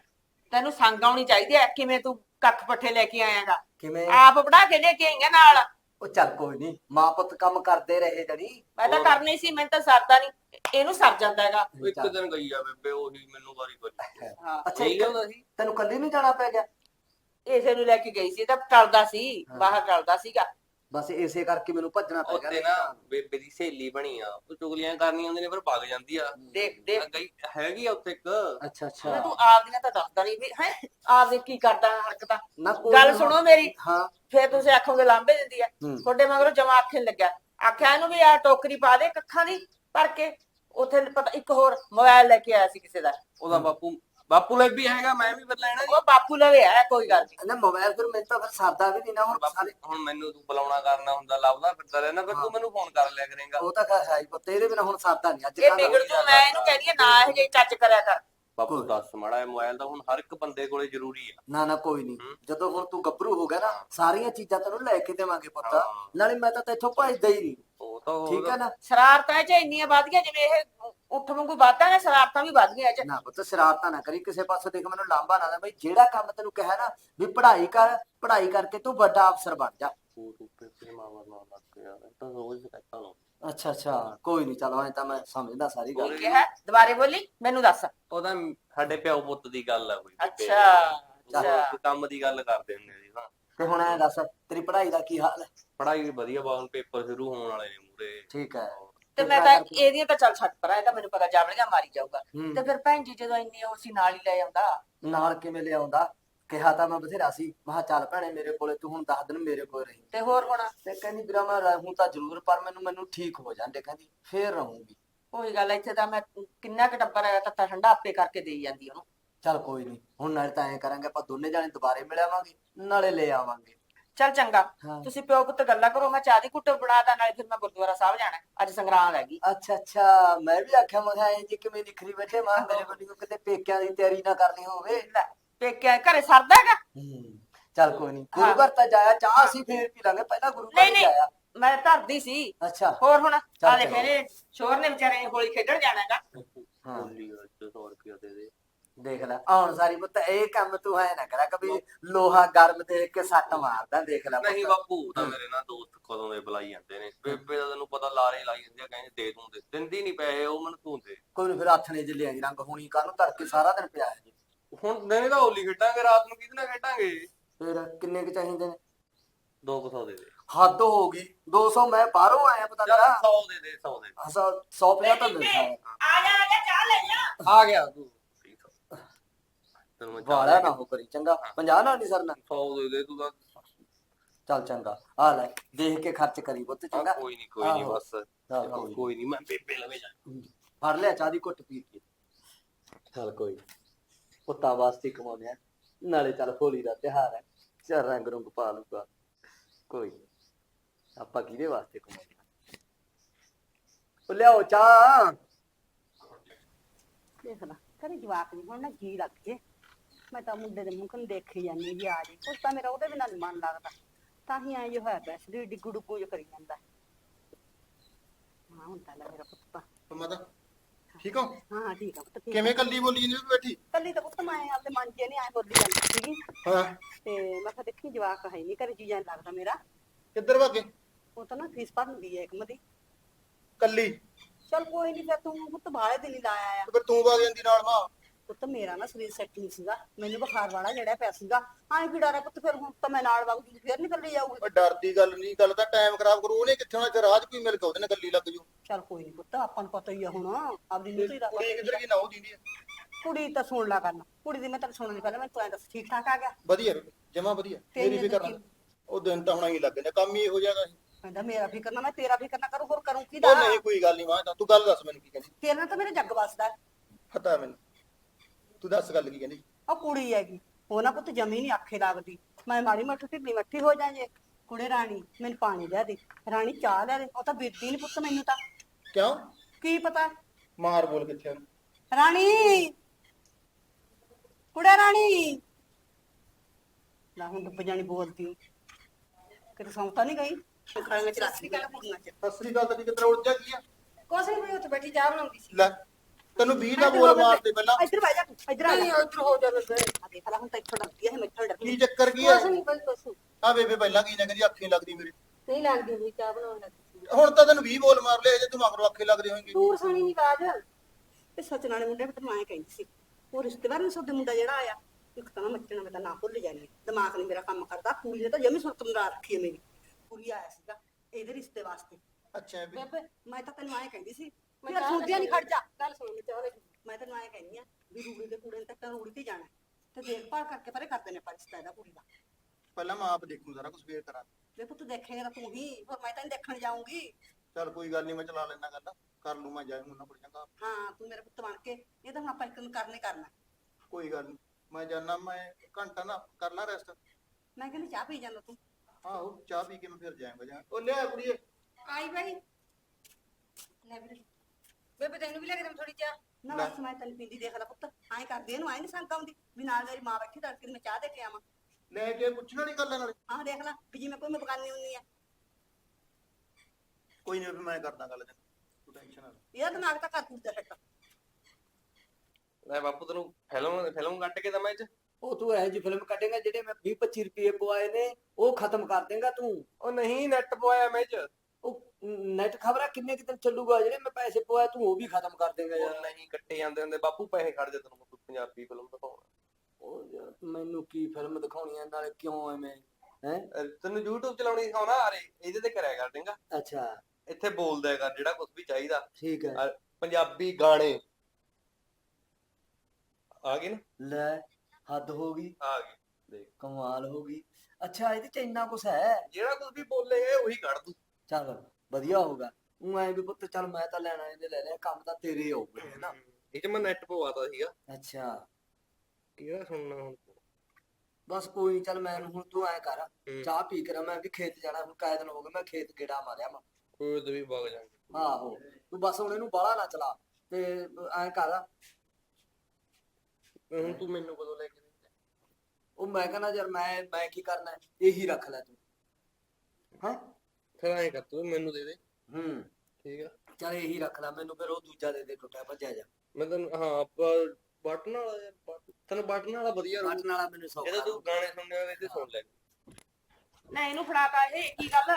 ਤੈਨੂੰ ਸੰਗ ਆਉਣੀ ਚਾਹੀਦੀ ਐ ਕਿਵੇਂ ਤੂੰ ਕੱਖ ਪੱਠੇ ਲੈ ਕੇ ਆਇਆਗਾ? ਕਿਵੇਂ? ਆਪ ਬਣਾ ਕੇ ਲੈ ਕੇ ਆਈਆਂ ਨਾਲ। ਉਹ ਚੱਲ ਕੋਈ ਨਹੀਂ ਮਾਂ ਪੁੱਤ ਕੰਮ ਕਰਦੇ ਰਹੇ ਜਣੀ। ਮੈਂ ਤਾਂ। ਕਰਨੀ ਸੀ ਮੈਨੂੰ ਤਾਂ ਸਰਦਾ ਨਹੀਂ ਇਹਨੂੰ ਸਰ ਜਾਂਦਾ ਹੈਗਾ। ਉਹ ਇੱਕ ਦਿਨ ਗਈ ਆ ਬੇਬੇ ਉਹੀ ਮੈਨੂੰ ਵਾਰੀ ਵਾਰੀ ਹਾਂ। ਅੱਛਾ ਇਹੀ ਹੁੰਦਾ ਸੀ? ਤੈਨੂੰ ਕੱਲੀ ਨਹੀਂ ਜਾਣਾ ਪੈ ਗਿਆ? ਇਸੇ ਨੂੰ ਲੈ ਕੇ ਗਈ ਸੀ ਤਾਂ ਟਲਦਾ ਸੀ ਹਾਂ। ਬਾਹਰ ਟਲਦਾ ਸੀਗਾ। ਬਸ ਇਸੇ ਕਰਕੇ ਮੈਨੂੰ ਭੱਜਣਾ ਪੈ ਗਿਆ ਉੱਤੇ ਨਾ ਬੇਬੇ ਦੀ ਸਹੇਲੀ ਬਣੀ ਆ ਉਹ ਚੁਗਲੀਆਂ ਕਰਨੀਆਂ ਹੁੰਦੀਆਂ ਨੇ ਪਰ ਭੱਗ ਜਾਂਦੀ ਆ। ਦੇਖ ਦੇਖ। ਗਈ ਹੈਗੀ ਆ ਉੱਥੇ ਇੱਕ। ਅੱਛਾ ਅੱਛਾ। ਤੂੰ ਆਪਦੀਆਂ ਤਾਂ ਦੱਸਦਾ ਨਹੀਂ ਵੀ ਹੈ? ਆਪਦੇ ਕੀ ਕਰਦਾ ਹਰਕਤਾਂ? ਨਾ ਕੋਈ ਗੱਲ ਸੁਣੋ ਮੇਰੀ। ਹਾਂ। ਫੇਰ ਤੁਸੀਂ ਆਖੋਗੇ ਲਾਂਬੇ ਦਿੰਦੀ ਹੂੰ। ਤੁਹਾਡੇ ਮਗਰੋਂ ਜਮਾ ਆਖਣ ਲੱਗਿਆ। ਆਖਿਆ ਇਹਨੂੰ ਵੀ ਆ ਟੋਕਰੀ ਪਾ ਦੇ ਕੱਖਾਂ ਦੀ ਭਰ ਕੇ। ਉੱਥੇ ਪਤਾ ਇੱਕ ਹੋਰ ਮੋਬਾਈਲ ਲੈ ਕੇ ਆਇਆ ਸੀ ਕਿਸੇ ਦਾ। ਉਹਦਾ ਬਾਪੂ ਬਾਪੂ ਲਈ ਵੀ ਹੈਗਾ ਮੈਂ ਵੀ ਫਿਰ ਲੈਣਾ ਜੀ ਉਹ ਬਾਪੂ ਲਵੇ ਆ ਕੋਈ ਗੱਲ ਨਹੀਂ ਨਾ ਮੋਬਾਈਲ ਫਿਰ ਮੈਨੂੰ ਤਾਂ ਫਿਰ ਸਰਦਾ ਵੀ ਨਹੀਂ ਨਾ ਹੁਣ ਬਾਪੂ ਸਾਰੇ ਹੁਣ ਮੈਨੂੰ ਤੂੰ ਬੁਲਾਉਣਾ ਕਰਨਾ ਹੁੰਦਾ ਲੱਭਦਾ ਫਿਰਦਾ ਰਹਿਣਾ ਫਿਰ ਹਾਂ। ਤੂੰ ਮੈਨੂੰ ਫੋਨ ਕਰ ਲਿਆ ਕਰੇਗਾ। ਉਹ ਤਾਂ ਖਾ ਸਾਈ ਪੁੱਤ ਇਹਦੇ ਬਿਨਾ ਹੁਣ ਸਰਦਾ ਨਹੀਂ ਅੱਜ ਇਹ ਕੱਲ੍ਹ ਵਿਗੜ ਜੂ ਮੈਂ ਇਹਨੂੰ ਕਹਿੰਦੀ ਆ ਨਾ ਇਹ ਜਿਹੀ ਚੱਜ ਕਰਿਆ ਕਰ। ਬਾਪੂ ਦੱਸ ਮੜਾ ਇਹ ਮੋਬਾਈਲ ਤਾਂ ਹੁਣ ਹਰ ਇੱਕ ਬੰਦੇ ਕੋਲੇ ਜ਼ਰੂਰੀ ਆ। ਨਾ ਨਾ ਕੋਈ ਨਹੀਂ। ਜਦੋਂ ਹੁਣ ਤੂੰ ਗੱਭਰੂ ਹੋ ਗਿਆ ਨਾ ਸਾਰੀਆਂ ਚੀਜ਼ਾਂ ਤੈਨੂੰ ਲੈ ਕੇ ਦੇਵਾਂਗੇ ਪੁੱਤ। ਨਾਲੇ ਮੈਂ ਤਾਂ ਤੈਥੋਂ ਭੱਜਦਾ ਹੀ ਨਹੀਂ। ਉਹ ਤਾਂ ਠੀਕ ਹੈ ਨਾ? ਸ਼ਰਾਰਤਾਂ 'ਚ ਇੰਨੀਆਂ ਵੱਧ ਗਈਆਂ ਜਿਵੇਂ ਇਹ ਉੱਠ ਵਾਂਗੂ ਵੱਧਦਾ ਨੇ ਸ਼ਰਾਰਤਾਂ ਵੀ ਵੱਧ ਗਈਆਂ ਇਹ 'ਚ। ਨਾ ਪੁੱਤ ਸ਼ਰਾਰਤਾਂ ਨਾ ਕਰੀ ਕਿਸੇ ਪਾਸੋਂ ਦੇਖ ਮੈਨੂੰ ਲਾਂਬਾ ਨਾ ਦੇ। ਬਈ ਜਿਹੜਾ ਕੰਮ ਤੈਨੂੰ ਕਿਹਾ ਨਾ ਵੀ ਪੜ੍ਹਾਈ ਕਰ ਪੜ੍ਹਾਈ ਕਰਕੇ ਤੂੰ ਵੱਡਾ ਅਫਸਰ ਬਣ ਜਾ। ਤੂੰ ਤੂੰ ਪੇਪਰ ਮਾਵਾ ਨਾ ਲੱਗ ਯਾਰ ਇਹ ਤਾਂ ਰੋਜ਼ ਕਹਿਤਾ ਨੂੰ ਅੱਛਾ ਅੱਛਾ। ਕੋਈ ਨਹੀਂ ਚਲੋ ਐ ਤਾਂ ਮੈਂ ਸਮਝਦਾ ਸਾਰੀ ਗੱਲ। ਕੀ ਹੈ? ਦੁਬਾਰੇ ਬੋਲੀ ਮੈਨੂੰ ਦੱਸ। ਉਹਦਾ ਸਾਡੇ ਪਿਓ ਪੁੱਤ ਦੀ ਗੱਲ ਆ ਕੋਈ। ਅੱਛਾ ਅੱਛਾ। ਕੰਮ ਦੀ ਗੱਲ ਕਰਦੇ ਹੁੰਦੇ ਸੀ ਨਾ ਤੇ ਹੁਣ ਐ ਦੱਸ ਤੇਰੀ ਪੜ੍ਹਾਈ ਦਾ ਕੀ ਹਾਲ ਹੈ? ਪੜਾਈ ਵਧੀਆ ਬਾਅਦ ਪੇਪਰ ਸ਼ੁਰੂ ਹੋਣ ਵਾਲੇ ਨੇ ਮੂਰੇ। ਠੀਕ ਹੈ। ਤੇ ਮੈਂ ਤਾਂ ਇਹਦੀਆਂ ਤਾਂ ਚੱਲ ਛੱਡ ਪਰਾਂ ਇਹ ਤਾਂ ਮੈਨੂੰ ਪਤਾ ਜਾਵੜੀਆਂ ਮਾਰੀ ਜਾਊਗਾ। ਹੂੰ। ਤੇ ਫਿਰ ਭੈਣ ਜੀ ਜਦੋਂ ਇੰਨੀ ਉਹ ਸੀ ਨਾਲ ਹੀ ਲੈ ਆਉਂਦਾ। ਨਾਲ ਕਿਵੇਂ ਲਿਆਉਂਦਾ? ਕਿਹਾ ਤਾਂ ਮੈਂ ਬਥੇਰਾ ਸੀ ਮੈਂ ਕਿਹਾ ਚੱਲ ਭੈਣੇ ਮੇਰੇ ਕੋਲੇ ਤੂੰ ਹੁਣ 10 ਦਿਨ ਮੇਰੇ ਕੋਲ ਰਹੀ। ਤੇ ਹੋਰ ਹੁਣ? ਤੇ ਕਹਿੰਦੀ ਵੀਰਾ ਮੈਂ ਰਹੂੰ ਤਾਂ ਜ਼ਰੂਰ ਪਰ ਮੈਨੂੰ ਮੈਨੂੰ ਠੀਕ ਹੋ ਜਾਂਦੇ ਕਹਿੰਦੀ ਫੇਰ ਰਹੂੰਗੀ। ਉਹੀ ਗੱਲ ਆ, ਇੱਥੇ ਤਾਂ ਮੈਂ ਕਿੰਨਾ ਕੁ ਟੱਬਰ ਹੈਗਾ ਤੱਤਾ ਠੰਡਾ ਆਪੇ ਕਰਕੇ ਦੇਈ ਜਾਂਦੀ ਉਹਨੂੰ। ਚੱਲ ਕੋਈ ਨਹੀਂ ਹੁਣ ਨਾਲੇ ਤਾਂ ਐਂ ਕਰਾਂਗੇ ਆਪਾਂ ਦੋਨੇ ਜਾਣੇ ਦੁਬਾਰੇ ਮਿਲ ਆਵਾਂਗੇ ਨਾਲੇ ਲੈ ਆਵਾਂਗੇ। ਚੱਲ ਚੰਗਾ ਹਾਂ। ਤੁਸੀਂ ਪਿਓ ਪੁੱਤ ਗੱਲਾਂ ਕਰੋ ਮੈਂ ਚਾਹ ਦੀ ਘੁੱਟ ਬਣਾਦਾ ਨਾਲੇ ਫਿਰ ਮੈਂ ਗੁਰਦੁਆਰਾ ਸਾਹਿਬ ਜਾਣਾ ਅੱਜ ਸੰਗਰਾਂਦ ਹੈਗੀ। ਅੱਛਾ ਅੱਛਾ ਮੈਂ ਵੀ ਆਖਿਆ ਮੈਂ ਕਿਹਾ ਜੀ ਕਿਵੇਂ ਨਿਖਰੀ ਬੈਠੇ ਮਾਂ ਮੇਰੇ ਨੀ ਕਿਤੇ ਪੇਕਿਆਂ ਦੀ ਤਿਆਰੀ ਨਾ ਕਰਨੀ ਹੋਵੇ। ਲੈ ਪੇਕੇ ਘਰੇ ਸਰਦਾ ਹੈਗਾ? ਹੂੰ ਚੱਲ ਕੋਈ ਨਹੀਂ ਗੁਰੂ ਹਾਂ। ਘਰ ਤਾਂ ਜਾਇਆ ਚਾਹ ਅਸੀਂ ਫੇਰ ਪੀ ਲਾਂਗੇ ਪਹਿਲਾਂ ਗੁਰੂ ਘਰ ਨਹੀਂ ਹੀ ਨਹੀਂ ਜਾਇਆ। ਮੈਂ ਧਰਦੀ ਸੀ। ਅੱਛਾ। ਹੋਰ ਹੁਣ ਆ ਚੰਗਾ। ਇਹਨੇ ਸ਼ੋਰ ਨੇ ਵਿਚਾਰੇ ਨੇ ਹੋਲੀ ਖੇਡਣ ਜਾਣਾ ਹੈਗਾ। ਹਾਂ। ਬੋਲੀ 100 ਰੁਪਇਆ ਦੇ ਦੇ। ਦੇਖ ਲੈ ਆਉਣ ਸਾਰੀ ਪੁੱਤ ਇਹ ਕੰਮ ਤੂੰ ਐ ਨਾ ਕਰਾ ਕभी ਲੋਹਾ ਗਰਮ ਦੇਖ ਕੇ ਸੱਟ ਮਾਰਦਾ ਦੇਖ ਲੈ ਪੁੱਤ। ਨਹੀਂ ਬਾਪੂ ਉਹ ਤਾਂ ਮੇਰੇ ਨਾਲ ਦੋਸਤ ਕਦੋਂ ਦੇ ਬੁਲਾਈ ਜਾਂਦੇ ਨੇ। ਬੇਬੇ ਦਾ ਤੈਨੂੰ ਪਤਾ ਲਾਰੇ ਲਾਈ ਜਾਂਦੇ ਆ ਕਹਿੰਦੇ ਦੇ ਦੂੰ ਦੇ। ਦਿੰਦੀ ਨਹੀਂ ਪੈਸੇ ਉਹ ਮੈਨੂੰ ਤੂੰ ਦੇ। ਕੋਈ ਨੀ ਫਿਰ ਹੱਥ ਨੇ ਜਿ ਲਿਆਈ ਰੰਗ ਹੋਣੀ ਕੱਲ ਨੂੰ ਤੜਕੇ ਸਾਰਾ ਦਿਨ ਪਿਆ ਹੈ। ਹੁਣ ਦਿਨੇ ਤਾਂ ਹੋਲੀ ਖੇਡਾਂਗੇ ਰਾਤ ਨੂੰ ਕਿਹਦੇ ਨਾਲ ਖੇਡਾਂਗੇ? ਫਿਰ ਕਿੰਨੇ ਕੁ ਚਾਹੀਦੇ ਨੇ? 200 ਦੇ ਦੇ। ਹੱਦ ਹੋ ਗਈ। 200 ਮੈਂ ਬਾਹਰੋਂ ਆਇਆ ਪਤਾ ਚੱਲ ਕਰਾ 100 ਦੇ ਦੇ 100 ਦੇ ਦੇ। ਅਸਾਂ 150 ਤਾਂ ਮਿਲਦਾ ਹੈ ਆ ਜਾ ਆ ਜਾ ਚਾਹ ਲੈ ਜਾ ਆ ਗਿਆ ਤੂੰ। ਤੈਨੂੰ ਮੈਂ ਵਾਲਾ ਨਾ ਹੋ ਕਰੀ ਚੰਗਾ। 50 ਨਾਲ ਨਹੀਂ ਸਰਨਾ। 100 ਦੇ ਦੇ ਤੂੰ ਤਾਂ। ਚੱਲ ਚੰਗਾ। ਆ ਲੈ ਦੇਖ ਕੇ ਖਰਚ ਕਰੀ ਪੁੱਤ ਆ, ਚੰਗਾ। ਕੋਈ ਨਹੀਂ ਕੋਈ ਨਹੀਂ ਆਹੋ। ਬਸ। ਚੱਲ ਕੋਈ ਨਹੀਂ ਮੈਂ ਬੇਬੇ ਲਵੇ ਜਾ। ਫੜ ਲਿਆ ਚਾਹ ਦੀ ਘੁੱਟ ਪੀ ਕੇ। ਚੱਲ ਕੋਈ ਨੀ। ਪੁੱਤਾਂ ਵਾਸਤੇ ਕਮਾਉਂਦੇ ਆ। ਨਾਲੇ ਚੱਲ ਹੋਲੀ ਦਾ ਤਿਉਹਾਰ ਹੈ ਚੱਲ ਰੰਗ ਰੰਗ ਪਾ ਲੂਗਾ ਕੋਈ ਨੀ। ਆਪਾਂ ਕਿਹਦੇ ਵਾਸਤੇ ਕਮਾਉਂਦੇ ਆ? ਉਹ ਲਿਆਓ ਚਾਹ। ਦੇਖ ਲਾ ਕਰੇ ਜਵਾਕ ਨਹੀਂ ਹੁਣ ਨਾ ਜੀ ਲੱਗ ਜੇ। ਮੈਂ ਤਾਂ ਮੁੰਡੇ ਦੇ ਮੂੰਹ ਨੂੰ ਦੇਖੀ ਜਾਂਦੀ ਵੀ ਆ ਜੇ। ਕੁਛ ਤਾਂ ਮੇਰਾ ਉਹਦੇ ਬਿਨਾਂ ਨੀ ਮਨ ਲੱਗਦਾ। ਤਾਂ ਹੀ ਐਂ ਜੋ ਹੋਇਆ ਪਿਆ ਸਰੀਰ ਡਿੱਗੂ ਡੁੱਗੂ ਜੋ ਕਰੀ ਜਾਂਦਾ। ਹਾਂ ਹੁਣ ਤਾਂ ਲੈ ਮੇਰਾ ਪੁੱਤ ਤਾਂ। ਮਾਤਾ ਠੀਕ ਹੋ? ਹਾਂ ਹਾਂ ਠੀਕ ਆ ਪੁੱਤ ਠੀਕ ਕਿਵੇਂ ਕੱਲੀ ਬੋਲੀ ਨਹੀਂ ਬੈਠੀ? ਕੱਲੀ ਤਾਂ ਪੁੱਤ ਮੈਂ ਆਪਦੇ ਮਨ ਚ ਨਹੀਂ ਆਏ ਬੋਲੀ ਜਾਂਦੀ ਸੀਗੀ। ਹਾਂ। ਤੇ ਮੈਂ ਕਿਹਾ ਦੇਖੀ ਜਵਾਕ ਹੈ ਨਹੀਂ ਘਰੇ ਜੀਆਂ ਲੱਗਦਾ ਮੇਰਾ। ਕਿੱਧਰ ਭਾਗੇ ਉਹ ਤਾਂ ਨਾ ਫੀਸ ਭਰਦੀ ਹੈ ਇੱਕ ਮਦੀ। ਕੱਲੀ? ਚਲ ਕੋਈ ਨਹੀਂ ਫਿਰ ਤੂੰ ਪੁੱਤ ਬਾਹਲੇ ਦਿਨ ਹੀ ਲਾਇਆ ਆ ਤੇ ਫਿਰ ਤੂੰ ਵਗ ਜਾਂਦੀ ਨਾਲ ਮਾਂ। ਪੁੱਤ ਮੇਰਾ ਨਾ ਸਰੀਰ ਸੈੱਟ ਨਹੀਂ ਸੀਗਾ। ਮੈਨੂੰ ਬੁਖਾਰ ਵਾਲਾ ਜਿਹੜਾ ਪਿਆ ਸੀਗਾ। ਹਾਂ ਕੀ ਡਰ ਹੈ ਪੁੱਤ ਫਿਰ ਹੁਣ ਤਾਂ ਮੈਂ ਨਾਲ ਵਗ ਜੂ ਫਿਰ ਨਿਕਲ ਜਾਊਗੀ। ਉਹ ਡਰ ਦੀ ਗੱਲ ਨਹੀਂ ਗੱਲ ਤਾਂ ਟਾਈਮ ਖਰਾਬ ਕਰੂ। ਉਹਨੇ ਕਿੱਥੇ ਹੋਣਾ? ਚ ਰਾਜ ਕੋਈ ਮਿਲ ਕੇ ਉਹਦੇ ਨਾਲ ਗੱਲੀ ਲੱਗ ਜੂ। ਚੱਲ ਕੋਈ ਨਹੀਂ ਪੁੱਤ ਆਪਾਂ ਨੂੰ ਪਤਾ ਹੀ ਆ ਹੁਣ। ਆਪਦੀ ਨੀਤੀ ਦਾ ਕੁੜੀ ਕਿੱਧਰ ਗਈ ਨਾ ਉਹ ਦੀਦੀ ਕੁੜੀ ਤਾਂ ਸੁਣ ਲਾ ਗੱਲ। ਕੁੜੀ ਦੀ ਮੈਂ ਤਾਂ ਸੁਣਨ ਨਹੀਂ ਪਹਿਲਾਂ ਮੈਂ ਤੂੰ ਐਂ ਦੱਸ ਠੀਕ ਠਾਕ ਆ ਗਿਆ? ਵਧੀਆ ਜਮਾ ਵਧੀਆ। ਤੇਰੀ ਮੇਰੀ ਫਿਕਰ ਨਾ ਉਹ ਦਿਨ ਤਾਂ ਹੁਣ ਹੀ ਲੱਗ ਜਾਂਦਾ ਕੰਮ ਹੀ ਇਹੋ ਜਿਹਾ ਗਾ ਕਹਿੰਦਾ ਮੇਰਾ ਫਿਕਰ ਨਾ ਮੈਂ ਤੇਰਾ ਫਿਕਰ ਨਾ ਕਰੂੰ ਹੋਰ ਕਰੂੰ ਕੀ ਉਹ ਦਾ ਨਹੀਂ ਕੋਈ ਗੱਲ ਨਹੀਂ ਮਾਂ ਤੂੰ ਗੱਲ ਦੱਸ ਮੈਨੂੰ ਕੀ ਕਹਿੰਦੀ। ਤੇਰੇ ਨਾਲ ਤਾਂ ਮੇਰੇ ਜੱਗ ਵੱਸਦਾ। ਪਤਾ ਮੈਨੂੰ। ਤੂੰ ਦੱਸ ਗੱਲ ਕੀ ਕਹਿੰਦੀ? ਉਹ ਕੁੜੀ ਹੈਗੀ ਉਹ ਨਾ ਪੁੱਤ ਜਮੀ ਨਹੀਂ ਆਖੇ ਲੱਗਦੀ। ਮੈਂ ਮਾੜੀ ਮੋਟੀ ਢਿੱਲੀ ਮੱਠੀ ਹੋ ਜਾਏ ਕੁੜੇ ਰਾਣੀ ਮੈਨੂੰ ਪਾਣੀ ਲਿਆ ਦੇ। ਰਾਣੀ ਚਾਹ ਲਿਆ ਦੇ ਉਹ ਤਾਂ ਬੀਤੀ ਨਹੀਂ ਪੁੱਤ ਮੈਨੂੰ ਤਾਂ। ਕਿਉਂ? ਕੀ ਪਤਾ? ਮਾਰ ਬੋਲ ਕਿੱਥੇ ਰਾਣੀ! ਕੁੜੇ ਰਾਣੀ! ਨਾ ਹੁਣ ਡੁੱਬ ਜਾਣੀ ਬੋਲਦੀ। ਕਿਤੇ ਸੌਂਤਾ ਨਹੀਂ ਗਈ? ਰੱਖ ਗੱਲ ਕੁੜੀਆਂ ਚ ਸਤਿ ਸ੍ਰੀ ਅਕਾਲ ਤੇ ਕਿਤੇ ਉਲਝਾ ਕੀ ਆ? ਕੁਛ ਨਹੀਂ ਉੱਥੇ ਬੈਠੀ ਚਾਹ ਬਣਾਉਂਦੀ ਸੀ। ਲੈ। ਤੈਨੂੰ 20 ਦਾ ਬੋਲ ਮਾਰਦੇ ਪਹਿਲਾਂ। ਇੱਧਰ ਬਹਿ ਜਾ ਇੱਧਰ ਆ ਨਹੀਂ ਜਾ। ਉੱਧਰ ਹੋ ਜਾਵੇ ਫਿਰ ਆ ਦੇਖ ਲੈ ਹੁਣ ਤਾਂ ਇੱਥੋਂ ਡਰਦੀ ਹੈ ਮੈਥੋਂ ਕੀ ਡਰਦੀ ਚੱਕਰ ਕੀ ਆ? ਕੁਛ ਨਹੀਂ ਬਸ ਕੁਛ ਨੀ। ਆ ਬੇਬੇ ਪਹਿਲਾਂ ਕੀ ਨਾ ਕਹਿੰਦੀ ਅੱਖੀਂ ਲੱਗਦੀ ਮੇਰੇ? ਨਹੀਂ ਲੱਗਦੀ ਵੀ ਚਾਹ ਬਣਾਉਣ ਲੱਗੀ ਸੀ। ਹੁਣ ਤਾਂ ਤੈਨੂੰ 20 ਬੋਲ ਮਾਰ ਲਏ ਜੇ ਤੂੰ ਮਗਰੋਂ ਅੱਖੇ ਲੱਗਦੇ ਹੋਣਗੇ ਦੂਰ ਸੁਣੀ ਨਹੀਂ ਬਾਜ ਤੇ ਸੱਚ ਨਾਲੇ ਮੁੰਡੇ ਤੈਨੂੰ ਐਂ ਕਹਿੰਦੀ ਸੀ ਉਹ ਰਿਸ਼ਤੇਦਾਰ ਨੇ ਸੋਦੇ ਮੁੰਡਾ ਜਿਹੜਾ ਆਇਆ ਇੱਕ ਤਾਂ ਨਾ ਮੱਚਣਾ ਮੈਂ ਤਾਂ ਨਾ ਭੁੱਲ ਜਾਣੀ ਦਿਮਾਗ ਨਹੀਂ ਮੇਰਾ ਕੰਮ ਕਰਦਾ ਕੁੜੀ ਨੇ ਤਾਂ ਜਮੀ ਸੁਰਤ ਮਰਾ ਰੱਖੀ ਹੈ ਮੇਰੀ। ਕੁੜੀ ਆਇਆ ਸੀਗਾ ਇਹਦੇ ਰਿਸ਼ਤੇ ਵਾਸਤੇ। ਅੱਛਾ ਬੇਬੇ ਬੇਬੇ ਮੈਂ ਤਾਂ ਤੈਨੂੰ ਐਂ ਕਹਿੰਦੀ ਸੀ ਮੈਂ ਮੈਂ ਚਾਹ ਸੁਣਦੀ ਨਹੀਂ ਖੜ ਜਾ। ਗੱਲ ਸੁਣ ਮੈਂ ਚਾਹ ਲੈ ਮੈਂ ਤੈਨੂੰ ਐਂ ਕਹਿੰਦੀ ਆ ਵੀ ਰੂੜੀ ਦੇ ਕੁੜੇ ਨੇ ਤਾਂ ਰੂੜੀ ਤੇ ਜਾਣਾ। ਤੇ ਦੇਖਭਾਲ ਕਰਕੇ ਪਰੇ ਕਰਦੇ ਨੇ ਪਰ ਰਿਸ਼ਤਾ ਇਹਦਾ ਕੁੜੀ ਦਾ। ਪਹਿਲਾਂ ਮੈਂ ਆਪ ਦੇਖੂ ਸਾਰਾ ਕੁਝ ਫੇਰ ਕਰਾਂ। ਵੇ ਪੁੱਤ ਦੇਖੇਗਾ ਤਾਂ ਤੂੰ ਹੀ ਹੋਰ ਮੈਂ ਤਾਂ ਨਹੀਂ ਦੇਖਣ ਜਾਊਂਗੀ। ਚੱਲ ਕੋਈ ਗੱਲ ਨਹੀਂ ਮੈਂ ਚਲਾ ਲੈਣਾ ਗੱਲ। ਕਰ ਲੂ ਮੈਂ ਜਾਊਂ ਉਹਨਾਂ ਕੋਲ ਚੰਗਾ। ਹਾਂ ਤੂੰ ਮੇਰੇ ਪੁੱਤ ਬਣ ਕੇ ਇਹ ਤਾਂ ਹੁਣ ਆਪਾਂ ਇੱਕ ਨੂੰ ਕਰਨੇ ਕਰਨਾ। ਕੋਈ ਗੱਲ ਨਹੀਂ ਮੈਂ ਜਾਣਾ ਮੈਂ ਘੰਟਾ ਨਾ ਕਰ ਲਾਂ ਰੈਸਟ ਮੈਂ ਕਹਿੰਦੀ ਚਾਹ ਪੀ ਜਾਂਦਾ ਤੂੰ। ਆਹੋ ਚਾਹ ਪੀ ਕੇ ਮੈਂ ਫਿਰ ਜਾਵਾਂਗਾ ਜਾਂ ਉਹ ਲਿਆ ਕੁੜੀਏ। ਆਈ ਬਈ। ਲੈ ਵੀਰੇ। ਬੇਬੇ ਤੈਨੂੰ ਵੀ ਲੈ ਕੇ ਦਮ ਥੋੜੀ ਚਾਹ। ਨਾ ਬਸ ਮੈਂ ਤੈਨੂੰ ਪੀਂਦੀ ਦੇਖ ਲੈ ਪੁੱਤ ਐਂ ਕਰਦੀ ਇਹਨੂੰ ਐਂ ਨਹੀਂ ਸੰਗ ਆਉਂਦੀ ਵੀ ਨਾਲ ਮੇਰੀ ਮਾਂ ਬੈਠੀ ਤੜਕੇ ਨੂੰ ਮੈਂ ਚਾਹ ਦੇ ਕੇ ਆਵਾਂ। ਲੈ ਕੇ ਪੁੱਛਣਾ ਨਹੀਂ ਲੈਣ ਵਾਲੇ ਆਹ ਦੇਖ ਲੈ ਵੀ ਜਿਵੇਂ ਕੋਈ ਮੈਂ ਬਗਾਨੀ ਹੁੰਨੀ ਆ। ਕੋਈ ਨਹੀਂ ਮੈਂ ਕਰਦਾ ਗੱਲ ਤੈਨੂੰ ਤੂੰ ਟੈਨਸ਼ਨ ਨਾ ਲੈ। ਇਹਦਾ ਦਿਮਾਗ ਤਾਂ ਕਰ ਪੁੱਛਦਾ ਛੱਟ ਲੈ ਬਾਪੂ ਤੈਨੂੰ ਫਿਲਮ ਫਿਲਮ ਕੱਟ ਕੇ ਦਮੇ ਚ? ਉਹ ਤੂੰ ਇਹੋ ਜਿਹੀ ਫਿਲਮ ਕੱਢੇਗਾ ਜਿਹੜੇ ਮੈਂ 20 25 ਰੁਪਏ ਪਵਾਏ ਨੇ ਉਹ ਖਤਮ ਕਰ ਦੇਗਾ ਤੂੰ। ਉਹ ਨਹੀਂ ਨੈਟ ਪਵਾਇਆ ਮੈਂ ਚ। ਨੈਟ ਖਬਰਾਂ ਕਿੰਨੇ ਕਿ ਦਿਨ ਚੱਲੂਗਾ? ਜਿਹੜੇ ਮੈਂ ਪੈਸੇ ਪਵਾਏ ਤੂੰ ਉਹ ਵੀ ਖਤਮ ਕਰ ਦੇਗਾ ਯਾਰ। ਨਹੀਂ ਕੱਟੇ ਜਾਂਦੇ ਹੁੰਦੇ। ਬਾਪੂ ਪੈਸੇ ਖੜ ਜਾ ਤੈਨੂੰ ਮੈਂ ਕੋਈ ਪੰਜਾਬੀ ਫਿਲਮ ਦਿਖਾਉਣਾ। ਉਹ ਯਾਰ ਮੈਨੂੰ ਕੀ ਫਿਲਮ ਦਿਖਾਉਣੀ ਆ? ਨਾਲੇ ਕਿਉਂ ਐਵੇਂ ਹੈ? ਤੈਨੂੰ YouTube ਚਲਾਉਣੀ ਸਿਖਾਉਣਾ ਅਰੇ ਇਹਦੇ ਤੇ ਕਰਿਆ ਕਰ ਦੇਂਗਾ ਅੱਛਾ। ਇੱਥੇ ਬੋਲਦਾ ਕਰ ਜਿਹੜਾ ਕੁਝ ਵੀ ਚਾਹੀਦਾ। ਠੀਕ ਹੈ ਪੰਜਾਬੀ ਗਾਣੇ। ਆ ਗਏ ਨਾ? ਲੈ ਹੱਦ ਹੋ ਗਈ। ਆ ਗਏ। ਦੇਖ। ਕਮਾਲ ਹੋ ਗਈ। ਅੱਛਾ ਇਹਦੇ ਚ ਇੰਨਾ ਕੁਛ ਹੈ? ਜਿਹੜਾ ਕੁਝ ਵੀ ਬੋਲੇਗਾ ਉਹੀ ਕੱਢ ਦੂੰ। ਚੱਲ। ਵਧੀਆ ਹੋਗਾ ਉਹ ਐ ਵੀ ਪੁੱਤ ਚੱਲ ਮੈਂ ਤਾਂ ਲੈਣਾ ਇਹਦੇ ਲੈ ਲਿਆ ਕੰਮ ਤਾਂ ਤੇਰੇ ਹੋਊਗਾ ਹੈ ਨਾ? ਇਹ ਚ ਮੈਂ ਨੈਟ ਪਵਾਤਾ ਸੀਗਾ। ਅੱਛਾ। ਕਿਹੜਾ ਸੁਣਨਾ ਹੁਣ। ਬਸ ਕੋਈ ਚੱਲ ਮੈਂ ਹੁਣ ਤੂੰ ਐ ਕਰ। ਚਾਹ ਪੀ ਕੇ ਨਾ ਮੈਂ ਵੀ ਖੇਤ ਜਾਣਾ ਹੁਣ ਕਾਇ ਦਿਨ ਹੋ ਗਏ ਮੈਂ ਖੇਤ ਗੇੜਾ ਮਾਰਿਆ ਮੈਂ ਕੋਈ ਵੀ ਵਗ ਜਾਾਂਗੇ ਆਹੋ ਤੂੰ ਬਸ ਹੁਣ ਇਹਨੂੰ ਬਾਹਲਾ ਨਾ ਚਲਾ ਤੇ ਐ ਕਰ। ਹੁਣ ਤੂੰ ਮੈਨੂੰ ਕਦੋਂ ਲੈ ਕੇ ਦੇ? ਉਹ ਮੈਂ ਕਹਿੰਦਾ ਯਾਰ ਮੈਂ ਮੈਂ ਕੀ ਕਰਨਾ? ਇਹੀ ਰੱਖ ਲੈ ਤੂੰ। ਹਾਂ? ਫਿਰ ਐਂ ਕਰ ਤੂੰ ਮੈਨੂੰ ਦੇ ਦੇ। ਹੂੰ। ਠੀਕ ਆ। ਚੱਲ ਇਹੀ ਰੱਖ ਲੈ ਮੈਨੂੰ ਫਿਰ ਉਹ ਦੂਜਾ ਦੇ ਦੇ ਟੁੱਟਿਆ ਭੱਜਿਆ ਜਾ। ਮੈਂ ਤੈਨੂੰ ਹਾਂ ਆਪਾਂ ਬਟਨ ਵਾਲਾ ਯਾਰ ਬਟਨ- ਤੈਨੂੰ ਬਟਨ ਵਾਲਾ ਵਧੀਆ ਰਹੂ ਬਟਨ ਵਾਲਾ ਮੈਨੂੰ ਸੌਖਾ ਇਹਦਾ ਤੂੰ ਗਾਣੇ ਸੁਣਨੇ ਹੋਵੇ ਤੇ ਸੁਣ ਲੈ। ਨਾ ਇਹਨੂੰ ਫੜਾਤਾ ਇਹ ਕੀ ਗੱਲ।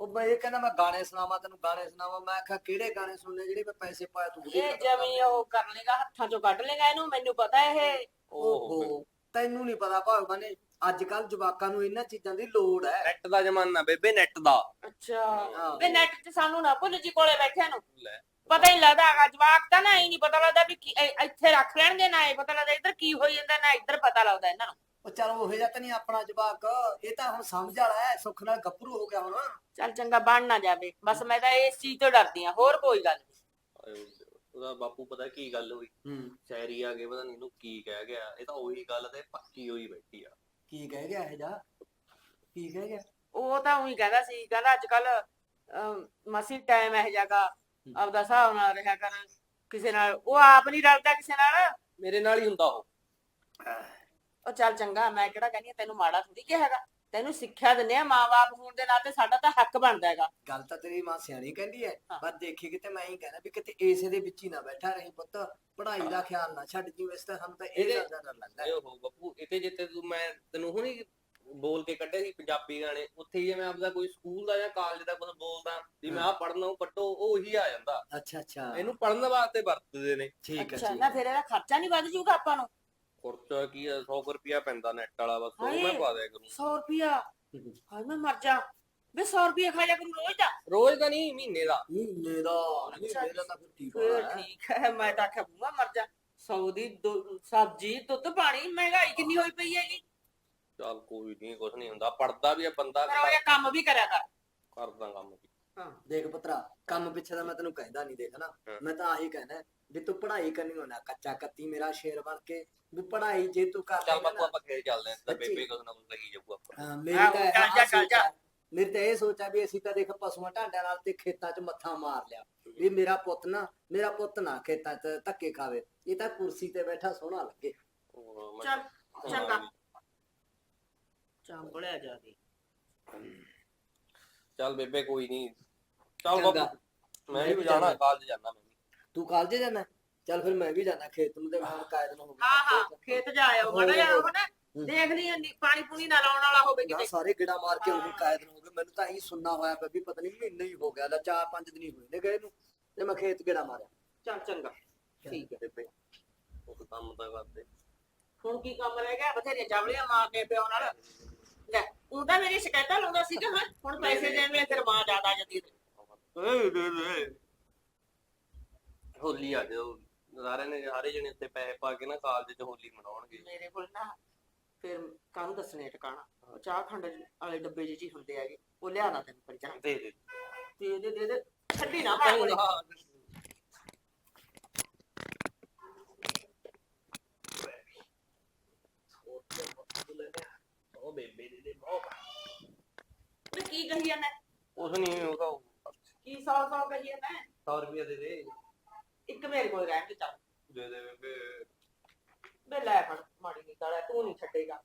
ਉਹ ਮੈਂ ਇਹ ਕਹਿੰਦਾ ਮੈਂ ਗਾਣੇ ਸੁਣਾਵਾਂ ਤੈਨੂੰ ਗਾਣੇ ਸੁਣਾਵਾਂ। ਮੈਂ ਆਖਿਆ ਕਿਹੜੇ ਗਾਣੇ ਸੁਣਨੇ ਜਿਹੜੇ ਮੈਂ ਪੈਸੇ ਪਾਇਆ ਤੂੰ ਉਹਦੇ ਇਹ ਜਮੀ ਉਹ ਕਰ ਲੇਗਾ ਹੱਥਾਂ ਚੋਂ ਕੱਢ ਲੇਗਾ ਇਹਨੂੰ ਮੈਨੂੰ ਪਤਾ ਇਹ। ਓਹੋ। ਤੈਨੂੰ ਨਹੀਂ ਪਤਾ ਭਾਵੇਂ ਅੱਜ ਕੱਲ ਜਵਾਕਾਂ ਨੂੰ ਇਹਨਾਂ ਚੀਜ਼ਾਂ ਦੀ ਲੋੜ ਹੈ। ਨੈਟ ਦਾ ਜ਼ਮਾਨਾ ਬੇਬੇ ਨੈਟ ਦਾ। ਅੱਛਾ। ਵੇ ਨੈਟ ਤੇ ਸਾਨੂੰ ਨਾ ਭੁੱਲ ਜੀ ਕੋਲੇ ਬੈਠਿਆਂ ਨੂੰ। ਲੈ। ਪਤਾ ਹੀ ਨੀ ਲੱਗਦਾ ਹੈਗਾ ਜਵਾਕ ਤਾਂ ਨਾ ਹੀ ਨਹੀਂ ਪਤਾ ਲੱਗਦਾ ਵੀ ਕੀ- ਇ- ਇੱਥੇ ਰੱਖ ਲੈਣਗੇ ਨਾ ਇਹ ਪਤਾ ਲੱਗਦਾ ਇੱਧਰ ਕੀ ਹੋਈ ਜਾਂਦਾ ਨਾ ਇੱਧਰ ਪਤਾ ਲੱਗਦਾ ਇਹਨਾਂ ਨੂੰ। ਉਹ ਚਲ ਉਹ ਜਿਹਾ ਤਾਂ ਨਹੀਂ ਆਪਣਾ ਜਵਾਕ ਇਹ ਤਾਂ ਹੁਣ ਸਮਝ ਵਾਲਾ ਹੈ ਸੁੱਖ ਨਾਲ ਗੱਭਰੂ ਹੋ ਗਿਆ ਹੁਣ। ਚੱਲ ਚੰਗਾ ਬਣ ਨਾ ਜਾਵੇ। ਬਸ ਮੈਂ ਤਾਂ ਇਸ ਚੀਜ਼ ਤੋਂ ਡਰਦੀ ਆ ਹੋਰ ਕੋਈ ਗੱਲ ਨਹੀਂ ਆਏ ਉਹਦਾ ਬਾਪੂ ਪਤਾ ਕੀ ਗੱਲ ਹੋਈ? ਹੂੰ। ਸ਼ਾਇਰੀ ਆ ਕੇ ਪਤਾ ਨਹੀਂ ਇਹਨੂੰ ਕੀ ਕਹਿ ਗਿਆ। ਇਹ ਤਾਂ ਉਹੀ ਗੱਲ ਤੇ ਪੱਕੀ ਹੋਈ ਬੈਠੀ ਆ। ਕੀ ਕਹਿ ਗਿਆ ਇਹ ਜਾ? ਕੀ ਕਹਿ ਗਿਆ? ਉਹ ਤਾਂ ਉਹੀ ਕਹਿੰਦਾ ਸੀ ਕਹਿੰਦਾ ਅੱਜ ਕੱਲ ਮਸੀ ਟਾਈਮ ਇਹ ਜਗਾ ਆਪਦਾ ਹਿਸਾਬ ਨਾਲ ਰਿਹਾ ਕਰ ਕਿਸੇ ਨਾਲ ਉਹ ਆਪ ਨਹੀਂ ਰਲਦਾ ਕਿਸੇ ਨਾਲ? ਮੇਰੇ ਨਾਲ ਹੀ ਹੁੰਦਾ ਉਹ। ਉਹ ਚੱਲ ਚੰਗਾ ਮੈਂ ਕਿਹੜਾ ਕਹਿੰਦੀ ਆ, ਤੈਨੂੰ ਮਾੜਾ ਥੋੜੀ ਕਿਹਾ ਹੈਗਾ। ਤੈਨੂੰ ਸਿੱਖਿਆ ਦਿੰਦੇ ਆ ਮਾਂ-ਬਾਪ ਹੋਣ ਦੇ ਨਾਤੇ ਸਾਡਾ ਤਾਂ ਹੱਕ ਬਣਦਾ ਹੈਗਾ। ਗੱਲ ਤਾਂ ਤੇਰੀ ਮਾਂ ਸਿਆਣੀ ਕਹਿੰਦੀ ਹੈ ਹਾਂ। ਪਰ ਦੇਖੀ ਕਿਤੇ ਮੈਂ ਹੀ ਕਹਿਣਾ ਵੀ ਕਿਤੇ ਏਸੇ ਦੇ ਵਿੱਚ ਹੀ ਨਾ ਬੈਠਾ ਰਹੀ ਪੁੱਤ ਪੜ੍ਹਾਈ ਦਾ ਖਿਆਲ ਨਾ ਛੱਡ ਜੀ ਵੈਸੇ ਤਾਂ ਸਾਨੂੰ ਤਾਂ ਇਹ ਇਹਦੇ- ਗੱਲ ਦਾ ਡਰ ਲੱਗਦਾ। ਹੈ। ਉਹ ਬਾਪੂ ਇਤੇ ਜਿੱਤੇ ਤੂੰ ਮੈਂ ਤੈਨੂੰ ਹੁਣੀ ਬੋਲ ਕੇ ਕੱਢੇ ਸੀ ਪੰਜਾਬੀ ਗਾਣੇ ਉੱਥੇ ਜੇ ਮੈਂ ਆਪਦਾ ਕੋਈ ਸਕੂਲ ਦਾ ਜਾਂ ਕਾਲਜ ਦਾ ਕੁਝ ਬੋਲਦਾ ਵੀ ਮੈਂ ਆ ਪੜਨਾ ਉਹ ਕੱਟੋ ਉਹ ਉਹੀ ਆ ਜਾਂਦਾ। ਅੱਛਾ ਅੱਛਾ। ਇਹਨੂੰ ਪੜਨ ਵਾਸਤੇ ਵਰਤਦੇ ਨੇ। ਠੀਕ ਹੈ ਅੱਛਾ ਨਾ ਹੈ ਫਿਰ ਇਹਦਾ ਖਰਚਾ ਨਹੀਂ ਵੱਧ ਜੂਗਾ ਆਪਾਂ ਨੂੰ? ਖਰਚਾ ਕੀ ਆ? 100 ਰੁਪਿਆ ਪੈਂਦਾ ਨੈਟ ਵਾਲਾ ਬਸ ਉਹ ਮੈਂ। ਪਾ ਦਿਆ ਕਰੂੰ 100 ਰੁਪਿਆ ਹਾਏ ਮੈਂ ਮਰ ਜਾ। ਵੇ 100 ਰੁਪਿਆ ਖਾਇਆ ਕਰੂ ਰੋਜ਼ ਦਾ। ਰੋਜ਼ ਦਾ ਨਹੀਂ ਮਹੀਨੇ ਦਾ। ਮਹੀਨੇ ਦਾ ਮਹੀਨੇ ਦਾ ਤਾਂ ਫਿਰ ਠੀਕ ਫਿਰ ਹੈ। ਠੀਕ ਹੈ ਮੈਂ ਤਾਂ ਆਖਿਆ ਬੂਆ ਮਰ ਜਾ। ਸੌ ਦੀ ਦੋ- ਸਬਜ਼ੀ ਦੁੱਧ ਪਾਣੀ ਮਹਿੰਗਾਈ ਕਿੰਨੀ ਹੋਈ ਪਈ ਹੈਗੀ? ਚੱਲ ਕੋਈ ਨਹੀਂ ਕੁਝ ਨਹੀਂ ਹੁੰਦਾ। ਪੜਦਾ ਵੀ ਆ ਬੰਦਾ ਪਰ ਉਹ ਕੰਮ ਵੀ ਕਰਿਆ ਕਰ। ਕਰਦਾ ਕੰਮ ਵੀ। ਹਾਂ। ਦੇਖ ਪੁੱਤਰਾ ਕੰਮ ਪਿੱਛੇ ਦਾ ਮੈਂ ਤੈਨੂੰ ਕਹਿੰਦਾ ਨਹੀਂ ਦੇਖ ਨਾ। ਹਾਂ। ਮੈਂ ਤਾਂ ਆਹੀ ਕਹਿਣਾ ਵੀ ਤੂੰ ਪੜ੍ਹਾਈ ਕਰਨੀ ਹੋਣਾ ਕੱਚਾ ਕੱਤੀ ਮੇਰਾ ਸ਼ੇਰ ਬਣ ਕੇ ਵੀ ਪੜ੍ਹਾਈ ਜੇ ਤੂੰ ਕਰ ਚੱਲ ਬਾਪੂ ਆਪਾਂ ਖੇਡ ਚੱਲਦੇ ਆਂ ਤਾਂ। ਬੇਬੇ ਕੁਝ ਨਾ ਕੁਝ ਕਹੀ ਜਾਊਗਾ ਆਪਾਂ ਹਾਂ, ਮੇਰੀ ਤਾਂ ਚੱਲ ਜਾ, ਚੱਲ ਜਾ। ਮੇਰੀ ਤਾਂ ਇਹ ਸੋਚ ਵੀ ਅਸੀਂ ਤਾਂ ਦੇਖ ਪਸ਼ੂਆਂ ਢਾਂਡਿਆਂ ਨਾਲ ਤੇ ਖੇਤਾਂ 'ਚ ਮੱਥਾ ਮਾਰ ਲਿਆ ਵੀ ਮੇਰਾ ਪੁੱਤ ਨਾ ਮੇਰਾ ਪੁੱਤ ਨਾ ਖੇਤਾਂ 'ਚ ਧੱਕੇ ਖਾਵੇ ਇਹ ਤਾਂ ਕੁਰਸੀ ਤੇ ਬੈਠਾ ਸੋਹਣਾ ਲੱਗੇ ਚੱਲ ਚੰਗਾ ਚਾਂਬਲਿਆ ਜਾ ਦੀ ਚੱਲ ਬੇਬੇ ਕੋਈ ਨਹੀਂ ਚੱਲ। ਬਾਪੂ ਮੈਂ ਵੀ ਜਾਣਾ। ਕਾਲਜ ਜਾਣਾ ਮੈਂ ਤੂੰ ਕਾਲਜ ਜਾਣਾ? ਚੱਲ ਫਿਰ ਮੈਂ ਵੀ ਜਾਣਾ ਖੇਤ ਨੂੰ ਤੇ ਹੁਣ ਕਾਇਦ ਨੂੰ ਹੋ ਗਿਆ। ਹਾਂ ਹਾਂ ਖੇਤ ਜਾ ਆਇਓ ਮੜਾ ਜਾ ਉਹ ਨਾ ਦੇਖ ਲਈ ਇੰਨੀ ਪਾਣੀ ਪੂਣੀ ਨਾ ਲਾਉਣ ਵਾਲਾ ਹੋਵੇ ਕਿਤੇ। ਸਾਰੇ ਗਿੜਾ ਮਾਰ ਕੇ ਉਹ ਕਾਇਦ ਨੂੰ ਹੋ ਗਏ ਮੈਨੂੰ ਤਾਂ ਇਹੀ ਸੁਣਨਾ ਹੋਇਆ ਪਿਆ ਵੀ ਪਤਾ ਨਹੀਂ ਮਹੀਨਾ ਹੀ ਹੋ ਗਿਆ ਲੈ ਚਾਰ ਪੰਜ ਦਿਨ ਹੀ ਹੋਏ ਨੇ ਗਏ ਨੂੰ ਤੇ ਮੈਂ ਖੇਤ ਗਿੜਾ ਮਾਰਿਆ। ਚੱਲ ਚੰਗਾ ਠੀਕ ਹੈ। ਬੇਬੇ। ਉਹ ਕੰਮ ਤਾਂ ਕਰਦੇ। ਹੁਣ ਕੀ ਕੰਮ ਰਹਿ ਗਿਆ? ਬਥੇਰੀਆਂ ਚਾਵਲੀਆਂ ਮਾਰਨੇ ਪਿਓ ਨਾਲ। ਲੈ ਉਹ ਤਾਂ ਮੇਰੀ ਸ਼ਿਕਾਇਤਾਂ ਲਾਉਂਦਾ ਸੀਗਾ ਮੈਂ ਹੁਣ ਪੈਸੇ ਦੇਣ ਵੇਲੇ ਤੇਰੀ ਮਾਂ ਜ਼ਿਆਦਾ ਜਾਂਦੀ ਹੈ। ਏ ਦੇ ਦੇ। ਹੋਲੀ ਆ ਜਾਓ। ਸਾਰੇ ਨੇ ਸਾਰੇ ਜਣੇ ਉੱਤੇ ਪੈਸੇ ਪਾ ਕੇ ਨਾ ਕਾਲਜ 'ਚ ਹੋਲੀ ਮਨਾਉਣਗੇ। ਮੇਰੇ ਕੋਲ ਨਾ ਫਿਰ ਕਾਹਨੂੰ ਦੱਸਣੇ ਟਿਕਾਣਾ। ਉਹ ਚਾਹ ਖੰਡ ਵਾਲੇ ਡੱਬੇ ਜਿਹੇ 'ਚ ਹੀ ਹੁੰਦੇ ਹੈਗੇ ਉਹ ਲਿਆਣਾ ਤੈਨੂੰ ਪੰਜਾਹ ਦੇ ਦੇ। ਦੇ ਦੇ ਦੇ ਦੇ। ਛੱਡੀ ਨਾ ਮਾਰ ਕੋਲੇ ਉਹ ਬੇਬੇ ਦੇ ਦੇ ਬਹੁਤ ਤੇ ਕੀ ਕਹੀ ਜਾਂਦਾ ਕੁਛ ਨਹੀਂ ਉਹ ਤਾਂ ਕੀ ਸੌ ਸੌ ਕਹੀ ਜਾਂਦਾ 100 ਰੁਪਏ ਦੇ ਦੇ। ਇੱਕ ਮੇਰੇ ਕੋਲ ਰਹਿ ਕੇ ਚੱਲ ਦੇ ਦੇ ਬੇਬੇ ਵੇ ਲੈ ਫੜ ਮਾੜੀ ਨਹੀਂ ਕਾਲਾ ਤੂੰ ਨਹੀਂ ਛੱਡੇਗਾ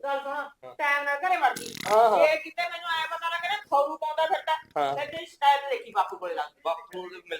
ਗੱਲ ਸੁਣ। ਟਾਈਮ ਨਾਲ ਘਰੇ ਵੜ ਜੀ ਹਾਂ, ਹਾਂ। ਜੇ ਕਿਤੇ ਮੈਨੂੰ ਐ ਪਤਾ ਲੱਗੇ ਨਾ ਖੌਰੂ ਪਾਉਂਦਾ ਫਿਰਦਾ ਹਾਂ। ਤੇ ਤੇਰੀ ਸ਼ਿਕਾਇਤ ਲਿਖੀ ਬਾਪੂ ਕੋਲੇ ਲੱਗ ਬਾਪੂ ਦੇ ਮਿਲ